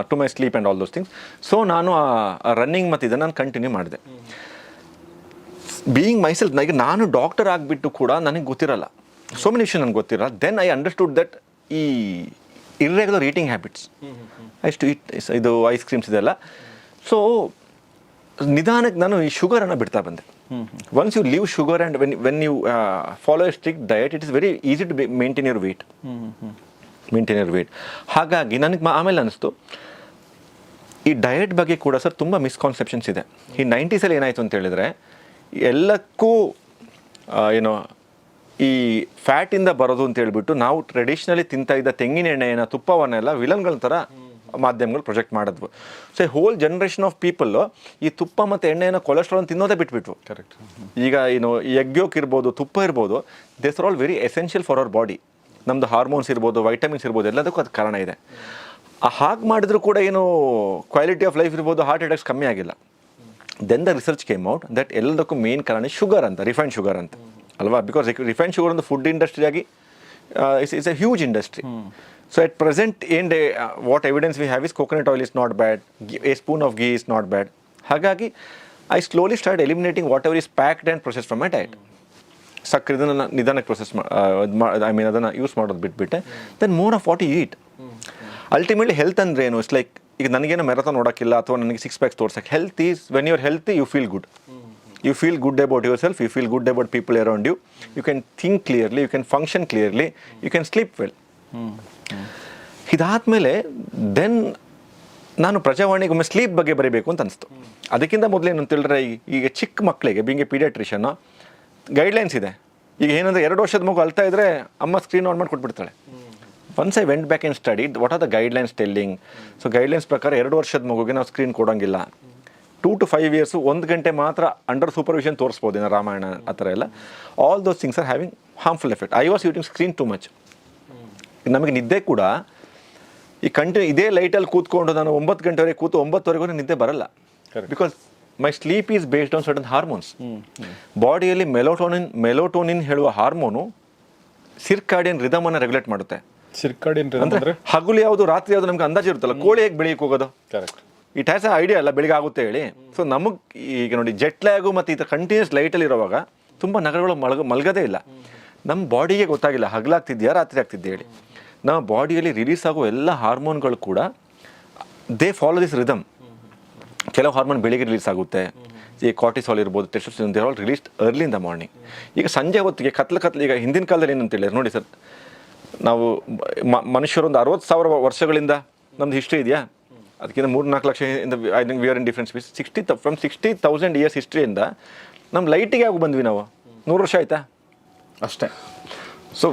to my sleep and all those things so ನಾನು running ಮತ್ತು ಇದನ್ನು ನಾನು continue ಮಾಡಿದೆ. Being myself ನನಗೆ ನಾನು doctor ಆಗಿಬಿಟ್ಟು ಕೂಡ ನನಗೆ ಗೊತ್ತಿರಲ್ಲ. ಸೊ ಮೆನಿ ವಿಷಯ ನನಗೆ ಗೊತ್ತಿರಲ್ಲ. ದೆನ್ ಐ ಅಂಡರ್ಸ್ಟುಡ್ ದಟ್ ಈ ಇರ್ರೆಗ್ಯುಲರ್ ಈಟಿಂಗ್ ಹ್ಯಾಬಿಟ್ಸ್ ಐಸ್ಟ್ ಇಟ್ ಇದು ಐಸ್ ಕ್ರೀಮ್ಸ್ ಇದೆಲ್ಲ. ಸೊ ನಿಧಾನಕ್ಕೆ ನಾನು ಈ ಶುಗರನ್ನು ಬಿಡ್ತಾ ಬಂದೆ. Once you leave sugar and when when you follow a strict diet it is very easy to maintain your weight maintain your weight ಹಾಗಾಗಿ ನನಗೆ ಆಮೇಲೆ ಅನಿಸ್ತು, ಈ ಡಯಟ್ ಬಗ್ಗೆ ಕೂಡ ಸರ್ ತುಂಬ ಮಿಸ್ಕಾನ್ಸೆಪ್ಷನ್ಸ್ ಇದೆ. ಈ ನೈಂಟೀಸಲ್ಲಿ ಏನಾಯಿತು ಅಂತ ಹೇಳಿದರೆ, ಎಲ್ಲಕ್ಕೂ ಏನೋ ಈ ಫ್ಯಾಟಿಂದ ಬರೋದು ಅಂತ ಹೇಳಿಬಿಟ್ಟು ನಾವು ಟ್ರೆಡಿಷ್ನಲಿ ತಿಂತ ಇದ್ದ ತೆಂಗಿನ ಎಣ್ಣೆಯನ್ನು, ತುಪ್ಪವನ್ನೆಲ್ಲ ವಿಲನ್ಗಳ ಥರ ಮಾಧ್ಯಮಗಳು ಪ್ರೊಜೆಕ್ಟ್ ಮಾಡಿದ್ವು. So whole generation of people ಈ ತುಪ್ಪ ಮತ್ತು ಎಣ್ಣೆಯನ್ನು ಕೊಲೆಸ್ಟ್ರಾಲ್ ತಿನ್ನೋದೇ ಬಿಟ್ಬಿಟ್ವು. ಕರೆಕ್ಟ್ ಈಗ ಏನು ಎಗ್ ಯೋಕ್ ಇರ್ಬೋದು ತುಪ್ಪ ಇರ್ಬೋದು these are all very essential for our body ನಮ್ಮದು ಹಾರ್ಮೋನ್ಸ್ ಇರ್ಬೋದು ವೈಟಮಿನ್ಸ್ ಇರ್ಬೋದು ಎಲ್ಲದಕ್ಕೂ ಅದು ಕಾರಣ ಇದೆ. ಹಾಗೆ ಮಾಡಿದ್ರು ಕೂಡ ಏನು ಕ್ವಾಲಿಟಿ ಆಫ್ ಲೈಫ್ ಇರ್ಬೋದು ಹಾರ್ಟ್ ಅಟ್ಯಾಕ್ಸ್ ಕಮ್ಮಿ ಆಗಿಲ್ಲ. Then the research came out that ಎಲ್ಲದಕ್ಕೂ ಮೇನ್ ಕಾರಣ ಶುಗರ್ ಅಂತ ರಿಫೈನ್ಡ್ ಶುಗರ್ ಅಂತ. ಅಲ್ವಾ? ಬಿಕಾಸ್ ರಿಫೈನ್ಡ್ ಶುಗರ್ ಒಂದು food ಇಂಡಸ್ಟ್ರಿಯಾಗಿ it's a huge huge industry so at present ಏನು day what evidence we have is coconut oil is not bad a spoon of ghee is not bad ಹಾಗಾಗಿ I slowly start eliminating whatever is packed and process from my diet ಸಕ್ಕರೆ ಇದನ್ನು ನಿಧಾನಕ್ಕೆ process I mean ಅದನ್ನು use ಮಾಡೋದು ಬಿಟ್ಬಿಟ್ಟೆ. Then more of what eat ultimately health ಅಂದ್ರೆ ಏನು? It's like ಈಗ ನನಗೇನು ಮೆರಥಾನ್ ನೋಡೋಕ್ಕಿಲ್ಲ ಅಥವಾ ನನಗೆ six packs ತೋರ್ಸಕ್ಕೆ health is when your healthy you feel good you feel good about yourself you feel good about people around you you can think clearly you can function clearly you can sleep well ಇದಾದಮೇಲೆ then ನಾನು ಪ್ರಜಾವಾಣಿಗೆ ಒಮ್ಮೆ sleep ಬಗ್ಗೆ ಬರೀಬೇಕು ಅಂತ ಅನಿಸ್ತು. ಅದಕ್ಕಿಂತ ಮೊದಲು ಏನು ಅಂತ ಹೇಳಿದ್ರೆ ಈಗ ಚಿಕ್ಕ ಮಕ್ಕಳಿಗೆ ಬಿಂಗೆ ಪೀಡಿಯಾಟ್ರಿಷನ್ ಗೈಡ್ಲೈನ್ಸ್ ಇದೆ. ಈಗ ಏನಂದ್ರೆ, ಎರಡು ವರ್ಷದ ಮಗು ಅಳ್ತಾ ಇದ್ರೆ ಅಮ್ಮ ಸ್ಕ್ರೀನ್ ಆನ್ ಮಾಡಿ ಕೊಟ್ಬಿಡ್ತಾಳೆ. Once I went back in study what are the guidelines telling so guidelines ಪ್ರಕಾರ ಎರಡು ವರ್ಷದ ಮಗುಗೆ ನಾವು ಸ್ಕ್ರೀನ್ ಕೊಡೋಂಗಿಲ್ಲ. ಟೂ ಟು ಫೈವ್ ಇಯರ್ಸ್ ಒಂದು ಗಂಟೆ ಮಾತ್ರ ಅಂಡರ್ ಸೂಪರ್ವಿಷನ್ ತೋರಿಸ್ಬೋದು ಏನೋ ರಾಮಾಯಣ ಆ ಥರ ಎಲ್ಲ. All those things are having harmful effect I was using screen too much ನಮಗೆ ನಿದ್ದೆ ಕೂಡ ಈ ಕಂಟಿನ್ಯೂ ಇದೇ ಲೈಟಲ್ಲಿ ಕೂತ್ಕೊಂಡು ನಾನು ಒಂಬತ್ತು ಗಂಟೆವರೆಗೆ ಕೂತು ಒಂಬತ್ತುವರೆಗೂ ನಿದ್ದೆ ಬರಲ್ಲ. Because my sleep is based on certain hormones ಬಾಡಿಯಲ್ಲಿ ಮೆಲೋಟೋನಿನ್ ಮೆಲೋಟೋನಿನ್ ಹೇಳುವ ಹಾರ್ಮೋನು ಸಿರ್ಕಾಡಿಯನ್ ರಿದಮನ್ನು ರೆಗ್ಯುಲೇಟ್ ಮಾಡುತ್ತೆ. ಸಿರ್ಕಾಡಿಯನ್ ಅಂದ್ರೆ ಹಗುಲಿ ಯಾವುದು ರಾತ್ರಿ ಯಾವುದು ನಮ್ಗೆ ಅಂದಾಜು ಇರುತ್ತಲ್ಲ ಕೋಳಿ ಹೇಗೆ ಬೆಳೆಯಕ್ಕೆ ಹೋಗೋದು? ಇಟ್ ಹ್ಯಾಸ್ ಅ ಐಡಿಯಾ ಅಲ್ಲ ಬೆಳಿಗ್ಗೆ ಆಗುತ್ತೆ ಹೇಳಿ. ಸೊ ನಮಗೆ ಈಗ ನೋಡಿ ಜೆಟ್ ಲ್ಯಾಗು ಮತ್ತು ಈ ಕಂಟಿನ್ಯೂಸ್ ಲೈಟಲ್ಲಿ ಇರುವಾಗ ತುಂಬ ನಗರಗಳು ಮಲಗ, ಮಲಗದೇ ಇಲ್ಲ. ನಮ್ಮ ಬಾಡಿಗೆ ಗೊತ್ತಾಗಿಲ್ಲ, ಹಗಲಾಗ್ತಿದ್ಯಾ, ರಾತ್ರಿ ಆಗ್ತಿದ್ಯಾ ಹೇಳಿ. ನಮ್ಮ ಬಾಡಿಯಲ್ಲಿ ರಿಲೀಸ್ ಆಗೋ ಎಲ್ಲ ಹಾರ್ಮೋನ್ಗಳು ಕೂಡ ದೇ ಫಾಲೋ ದಿಸ್ ರಿದಮ್ ಕೆಲವು ಹಾರ್ಮೋನ್ ಬೆಳಿಗ್ಗೆ ರಿಲೀಸ್ ಆಗುತ್ತೆ. ಈ ಕಾಟಿಸಾಲ್ ಇರ್ಬೋದು test they all release early in the morning ಈಗ ಸಂಜೆ ಹೊತ್ತಿಗೆ ಕತ್ಲು ಕತ್ಲು, ಈಗ ಹಿಂದಿನ ಕಾಲದಲ್ಲಿ ಏನಂತ ಹೇಳಿದ್ರೆ, ನೋಡಿ ಸರ್, ನಾವು ಮನುಷ್ಯರೊಂದು ಅರವತ್ತು ಸಾವಿರ ವರ್ಷಗಳಿಂದ ನಮ್ದು ಹಿಸ್ಟ್ರಿ ಇದೆಯಾ? ಅದಕ್ಕಿಂತ ಮೂರು ನಾಲ್ಕು ಲಕ್ಷ ಇಂದ I think we are in difference bees sixty from sixty thousand years ಹಿಸ್ಟ್ರಿಯಿಂದ ನಮ್ಮ ಲೈಟಿಗೆ ಆಗಿ ಬಂದ್ವಿ ನಾವು? ನೂರು ವರ್ಷ ಆಯ್ತಾ? ಅಷ್ಟೇ. ಸೊ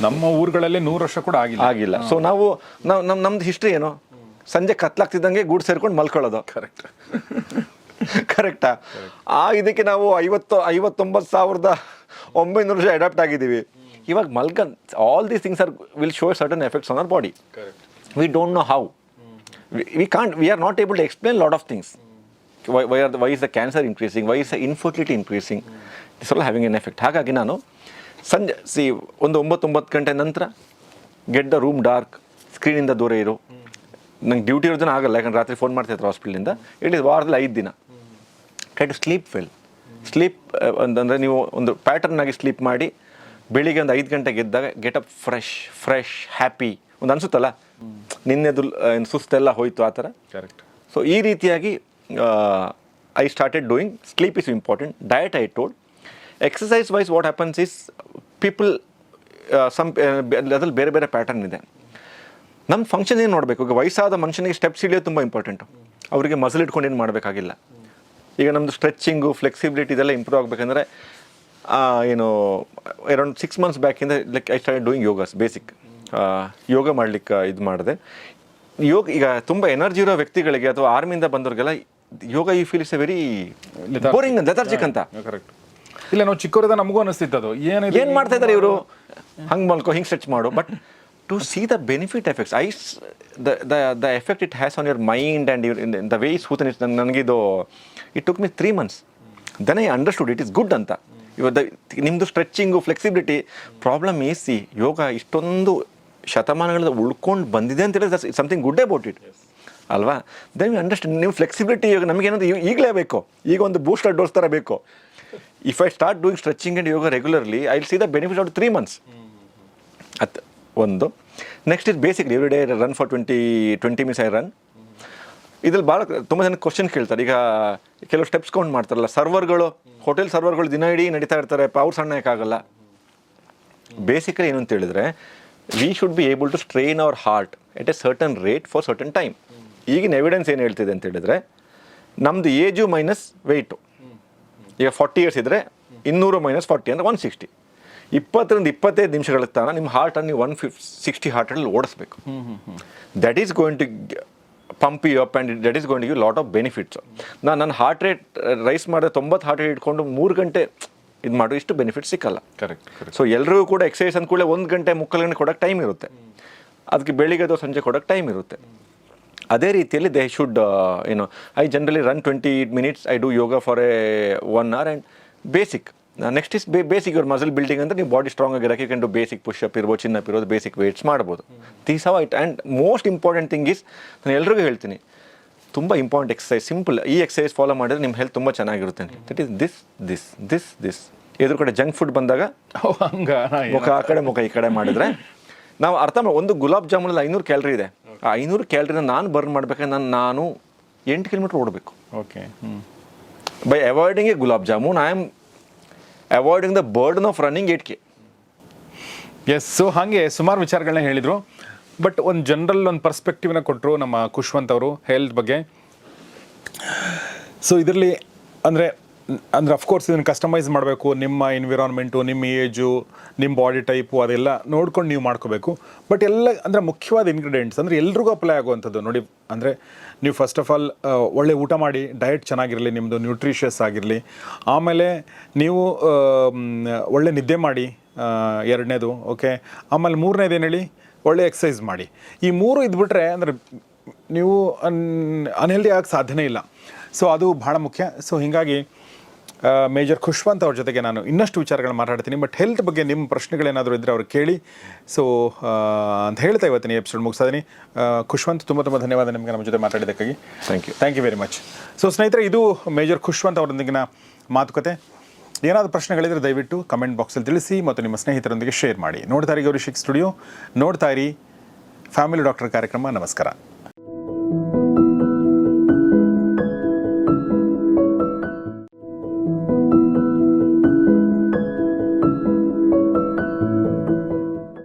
ನಮ್ಮ ಊರುಗಳಲ್ಲಿ ನೂರು ವರ್ಷ ಕೂಡ ಆಗಿಲ್ಲ. ಆಗಿಲ್ಲ. ಸೊ ನಾವು ನಾವು ನಮ್ಮ ನಮ್ದು ಹಿಸ್ಟ್ರಿ ಏನು? ಸಂಜೆ ಕತ್ಲಾಗ್ತಿದ್ದಂಗೆ ಗೂಡು ಸೇರ್ಕೊಂಡು ಮಲ್ಕೊಳ್ಳೋದು. ಕರೆಕ್ಟ್ ಕರೆಕ್ಟಾ [laughs] ಆ? ಇದಕ್ಕೆ ನಾವು ಐವತ್ತು ಐವತ್ತೊಂಬತ್ತು ಸಾವಿರದ ಒಂಬೈನೂರು ವರ್ಷ ಅಡಾಪ್ಟ್ ಆಗಿದ್ದೀವಿ. ಇವಾಗ ಮಲ್ಕನ್ all these things are will show certain effects on our body correct don't know how. We, we can't, we are not able to explain a lot of things. Why, why, are the, why is the cancer increasing? Why is the infertility increasing? This all having an effect. ಹಾಗಾಗಿ ನಾನು ಸಂಜೆ ಸಿ ಒಂದು ಒಂಬತ್ತು ಒಂಬತ್ತು ಗಂಟೆ ನಂತರ get the room dark ಸ್ಕ್ರೀನಿಂದ ದೂರ ಇರು ನಂಗೆ ಡ್ಯೂಟಿ ಇರೋದನ್ನ ಆಗಲ್ಲ ಯಾಕಂದ್ರೆ ರಾತ್ರಿ ಫೋನ್ ಮಾಡ್ತಿದ್ರು ಹಾಸ್ಪಿಟ್ಲಿಂದ ಇಟ್ ಇಸ್ ವಾರದಲ್ಲಿ ಐದು ದಿನ try to sleep well sleep ಅಂತಂದರೆ ನೀವು ಒಂದು ಪ್ಯಾಟರ್ನ್ ಆಗಿ ಸ್ಲೀಪ್ ಮಾಡಿ ಬೆಳಿಗ್ಗೆ ಒಂದು ಐದು ಗಂಟೆಗೆ ಎದ್ದಾಗ get up fresh fresh happy ಒಂದು ಅನಿಸುತ್ತಲ್ಲ ನಿನ್ನೆದು ಏನು ಸುಸ್ತೆಲ್ಲ ಹೋಯಿತು ಆ ಥರ. ಕರೆಕ್ಟ್ ಸೊ ಈ ರೀತಿಯಾಗಿ I started doing sleep is important diet I told exercise wise what happens is people some ಅದ್ರಲ್ಲಿ ಬೇರೆ ಬೇರೆ ಪ್ಯಾಟರ್ನ್ ಇದೆ. ನಮ್ಮ ಫಂಕ್ಷನ್ ಏನು ನೋಡಬೇಕು? ಈಗ ವಯಸ್ಸಾದ ಮನುಷ್ಯನಿಗೆ ಸ್ಟೆಪ್ಸ್ ಹಿಡಿಯೋದು ತುಂಬ ಇಂಪಾರ್ಟೆಂಟು ಅವರಿಗೆ ಮಸಲ್ ಇಟ್ಕೊಂಡು ಏನು ಮಾಡಬೇಕಾಗಿಲ್ಲ. ಈಗ ನಮ್ಮದು ಸ್ಟ್ರೆಚಿಂಗು ಫ್ಲೆಕ್ಸಿಬಿಲಿಟಿ ಇದೆಲ್ಲ ಇಂಪ್ರೂವ್ ಆಗಬೇಕಂದ್ರೆ ಏನು around six months ಬ್ಯಾಕಿಂದ like I start doing yogas basic yoga ಮಾಡ್ಲಿಕ್ಕೆ ಇದು ಮಾಡಿದೆ. ಯೋಗ ಈಗ ತುಂಬ ಎನರ್ಜಿ ಇರೋ ವ್ಯಕ್ತಿಗಳಿಗೆ ಅಥವಾ ಆರ್ಮಿಯಿಂದ ಬಂದವ್ರಿಗೆಲ್ಲ yoga you feel is a very boring lethargic ಅಂತ. ಕರೆಕ್ಟ್ ಇಲ್ಲ ನಾವು ಚಿಕ್ಕವರದ ನಮಗೂ ಅನಿಸ್ತಿತ್ತು ಅದು. ಏನು ಏನು ಮಾಡ್ತಾ ಇದ್ದಾರೆ ಇವರು? ಹಂಗೆ ಮಲ್ಕೋ ಹಿಂಗೆ ಸ್ಟ್ರೆಚ್ ಮಾಡು. But to see the benefit effects is the the effect it has on your mind and your the way soothen it ನನಗಿದು it took me three months then I understood it is good ಅಂತ. ಇವಾಗ ನಿಮ್ಮದು stretching flexibility problem ಎ ಸಿ ಯೋಗ ಇಷ್ಟೊಂದು ಶತಮಾನಗಳಿಂದ ಉಳ್ಕೊಂಡು ಬಂದಿದೆ ಅಂತ ಹೇಳಿದ್ರೆ ಸಮಥಿಂಗ್ ಗುಡ್ ಅಬೌಟ್ ಇಟ್ ಅಲ್ವಾ? ದೆನ್ ಅಂಡರ್ಸ್ಟ್ಯಾಂಡ್ ನೀವು ಫ್ಲೆಕ್ಸಿಬಿಲಿಟಿ ಇವಾಗ ನಮಗೇನಂದ್ರೆ ಈಗಲೇ ಬೇಕು. ಈಗ ಒಂದು ಬೂಸ್ಟರ್ ಡೋಸ್ ಥರ ಬೇಕು. If I start doing stretching and yoga regularly I see the benefit of three months ಅತ್ ಒಂದು. Next is basic every day run for twenty twenty minutes I run ಇದ್ರಲ್ಲಿ ಭಾಳ ತುಂಬ ಜನ ಕ್ವಶನ್ ಕೇಳ್ತಾರೆ. ಈಗ ಕೆಲವು ಸ್ಟೆಪ್ಸ್ ಕೌಂಟ್ ಮಾಡ್ತಾರಲ್ಲ ಸರ್ವರ್ಗಳು ಹೋಟೆಲ್ ಸರ್ವರ್ಗಳು ದಿನ ಇಡೀ ನಡೀತಾ ಇರ್ತಾರೆ ಅವ್ರು ಸಣ್ಣಕ್ಕಾಗಲ್ಲ ಬೇಸಿಕಲಿ ಏನು ಅಂತ ಹೇಳಿದ್ರೆ we should be able to strain our heart at a certain rate for certain time ಈಗಿನ ಎವಿಡೆನ್ಸ್ ಏನು ಹೇಳ್ತಿದೆ ಅಂತ ಹೇಳಿದ್ರೆ ನಮ್ಮದು ಏಜು ಮೈನಸ್ ವೆಯ್ಟು ಈಗ ಫಾರ್ಟಿ ಇಯರ್ಸ್ ಇದ್ದರೆ ಇನ್ನೂರು ಮೈನಸ್ ಫಾರ್ಟಿ ಅಂದರೆ ಒನ್ ಸಿಕ್ಸ್ಟಿ ಇಪ್ಪತ್ತರಿಂದ ಇಪ್ಪತ್ತೈದು ನಿಮಿಷಗಳ ತಾನ ನಿಮ್ಮ ಹಾರ್ಟನ್ನು ನೀವು ಒನ್ ಫಿಫ್ ಸಿಕ್ಸ್ಟಿ ಹಾರ್ಟಲ್ಲಿ ಓಡಿಸ್ಬೇಕು. That is going to pump you up and that is going you lot of benefits ನಾನು ನನ್ನ ಹಾರ್ಟ್ ರೇಟ್ ರೈಸ್ ಮಾಡಿದ್ರೆ ತೊಂಬತ್ತು ಹಾರ್ಟ್ ರೇಟ್ ಇಟ್ಕೊಂಡು ಮೂರು ಗಂಟೆ ಇದು ಮಾಡೋ ಇಷ್ಟು ಬೆನಿಫಿಟ್ ಸಿಕ್ಕಲ್ಲ. ಕರೆಕ್ಟ್ ಸೊ ಎಲ್ಲರಿಗೂ ಕೂಡ ಎಕ್ಸಸೈಸ್ ಅಂದ್ಕೂಡಲೇ ಒಂದು ಗಂಟೆ ಮುಕ್ಕಾಲು ಗಂಟೆ ಕೊಡೋಕ್ಕೆ ಟೈಮ್ ಇರುತ್ತೆ. ಅದಕ್ಕೆ ಬೆಳಿಗ್ಗೆ ಅಥವಾ ಸಂಜೆ ಕೊಡೋಕ್ಕೆ ಟೈಮ್ ಇರುತ್ತೆ. ಅದೇ ರೀತಿಯಲ್ಲಿ ದೇ ಶುಡ್ ಏನು I generally run twenty minutes I do yoga for a one hour and basic next is ಬೇ ಬೇಸಿಕ್ ಇವ್ರ ಮಸಲ್ ಬಿಲ್ಡಿಂಗ್ ಅಂದರೆ ನೀವು ಬಾಡಿ ಸ್ಟ್ರಾಂಗ್ ಆಗಿರೋಕೆ ಕ್ಯಾನ್ ಡು ಬೇಸಿಕ್ ಪುಷಪ್ ಇರ್ಬೋದು ಚಿನ್ನಪ್ ಇರೋದು ಬೇಸಿಕ್ ವೇಟ್ಸ್ ಮಾಡ್ಬೋದು. These have it and most important thing is ನಾನು ಎಲ್ರಿಗೂ ಹೇಳ್ತೀನಿ ತುಂಬ ಇಂಪಾರ್ಟೆಂಟ್ ಎಕ್ಸಸೈಸ್ ಸಿಂಪಲ್ ಈ ಎಕ್ಸಸೈಸ್ ಫಾಲೋ ಮಾಡಿದ್ರೆ ನಿಮ್ಮ ಹೆಲ್ತ್ ತುಂಬ ಚೆನ್ನಾಗಿರುತ್ತೆ that is this this this this ಎದುರು ಕಡೆ ಜಂಕ್ ಫುಡ್ ಬಂದಾಗ ಹಂಗ ಮುಖ ಆ ಕಡೆ ಮುಖ ಈ ಕಡೆ ಮಾಡಿದ್ರೆ. ನಾವು ಅರ್ಥ ಮಾಡಿ ಒಂದು ಗುಲಾಬ್ ಜಾಮೂನಲ್ಲಿ ಐನೂರು ಕ್ಯಾಲ್ರಿ ಇದೆ. ಆ ಐನೂರು ಕ್ಯಾಲ್ರಿನ ನಾನು ಬರ್ನ್ ಮಾಡ್ಬೇಕಾದ್ರೆ ನಾನು ನಾನು ಎಂಟು ಕಿಲೋಮೀಟ್ರ್ ಓಡಬೇಕು. Okay by avoiding a gulab jamun I am avoiding the burden of running eight K S so ಹಾಗೆ ಸುಮಾರು ವಿಚಾರಗಳನ್ನ ಹೇಳಿದರು. ಬಟ್ ಒಂದು ಜನರಲ್ ಒಂದು ಪರ್ಸ್ಪೆಕ್ಟಿವ್ನ ಕೊಟ್ಟರು ನಮ್ಮ ಖುಷ್ವಂತ್ ಅವರು ಹೆಲ್ತ್ ಬಗ್ಗೆ. ಸೊ ಇದರಲ್ಲಿ ಅಂದರೆ ಅಂದರೆ ಅಫ್ಕೋರ್ಸ್ ಇದನ್ನು ಕಸ್ಟಮೈಸ್ ಮಾಡಬೇಕು. ನಿಮ್ಮ ಎನ್ವಿರಾನ್ಮೆಂಟು ನಿಮ್ಮ ಏಜು ನಿಮ್ಮ ಬಾಡಿ ಟೈಪು ಅದೆಲ್ಲ ನೋಡ್ಕೊಂಡು ನೀವು ಮಾಡ್ಕೋಬೇಕು. ಬಟ್ ಎಲ್ಲ, ಅಂದರೆ ಮುಖ್ಯವಾದ ಇಂಗ್ರೀಡಿಯೆಂಟ್ಸ್ ಅಂದರೆ ಎಲ್ರಿಗೂ ಅಪ್ಲೈ ಆಗುವಂಥದ್ದು. ನೋಡಿ, ಅಂದರೆ ನೀವು ಫಸ್ಟ್ ಆಫ್ ಆಲ್ ಒಳ್ಳೆ ಊಟ ಮಾಡಿ ಡಯಟ್ ಚೆನ್ನಾಗಿರಲಿ ನಿಮ್ಮದು ನ್ಯೂಟ್ರಿಷಿಯಸ್ ಆಗಿರಲಿ. ಆಮೇಲೆ ನೀವು ಒಳ್ಳೆ ನಿದ್ದೆ ಮಾಡಿ ಎರಡನೇದು ಓಕೆ ಆಮೇಲೆ ಮೂರನೇದು ಏನು ಹೇಳಿ? ಒಳ್ಳೆ ಎಕ್ಸಸೈಸ್ ಮಾಡಿ. ಈ ಮೂರು ಇದ್ಬಿಟ್ರೆ ಅಂದರೆ ನೀವು ಅನ್ ಅನ್ಹೆಲ್ದಿ ಆಗಕ್ಕೆ ಸಾಧ್ಯನೇ ಇಲ್ಲ. ಸೊ ಅದು ಭಾಳ ಮುಖ್ಯ. ಸೊ ಹೀಗಾಗಿ ಮೇಜರ್ ಖುಷ್ವಂತ್ ಅವ್ರ ಜೊತೆಗೆ ನಾನು ಇನ್ನಷ್ಟು ವಿಚಾರಗಳು ಮಾತಾಡ್ತೀನಿ. ಬಟ್ ಹೆಲ್ತ್ ಬಗ್ಗೆ ನಿಮ್ಮ ಪ್ರಶ್ನೆಗಳೇನಾದರೂ ಇದ್ದರೆ ಅವ್ರು ಕೇಳಿ. ಸೊ ಅಂತ ಹೇಳ್ತಾ ಇವತ್ತಿನ ಎಪಿಸೋಡ್ ಮುಗಿಸ್ತಾ ಇದ್ದೀನಿ ಖುಷ್ವಂತ್ ತುಂಬ ತುಂಬ ಧನ್ಯವಾದ ನಿಮಗೆ ನಮ್ಮ ಜೊತೆ ಮಾತಾಡಿದ್ದಕ್ಕಾಗಿ. Thank you thank you very much so ಸ್ನೇಹಿತರೆ ಇದು ಮೇಜರ್ ಖುಷ್ವಂತ್ ಅವರೊಂದಿಗಿನ ಮಾತುಕತೆ. ಏನಾದರೂ ಪ್ರಶ್ನೆಗಳಿದ್ರೆ ದಯವಿಟ್ಟು ಕಮೆಂಟ್ ಬಾಕ್ಸಲ್ಲಿ ತಿಳಿಸಿ ಮತ್ತು ನಿಮ್ಮ ಸ್ನೇಹಿತರೊಂದಿಗೆ ಶೇರ್ ಮಾಡಿ. ನೋಡ್ತಾ ಇರಿ ಗೌರಿ ಶಿಕ್ ಸ್ಟುಡಿಯೋ ನೋಡ್ತಾ ಇರಿ ಫ್ಯಾಮಿಲಿ ಡಾಕ್ಟರ್ ಕಾರ್ಯಕ್ರಮ. ನಮಸ್ಕಾರ.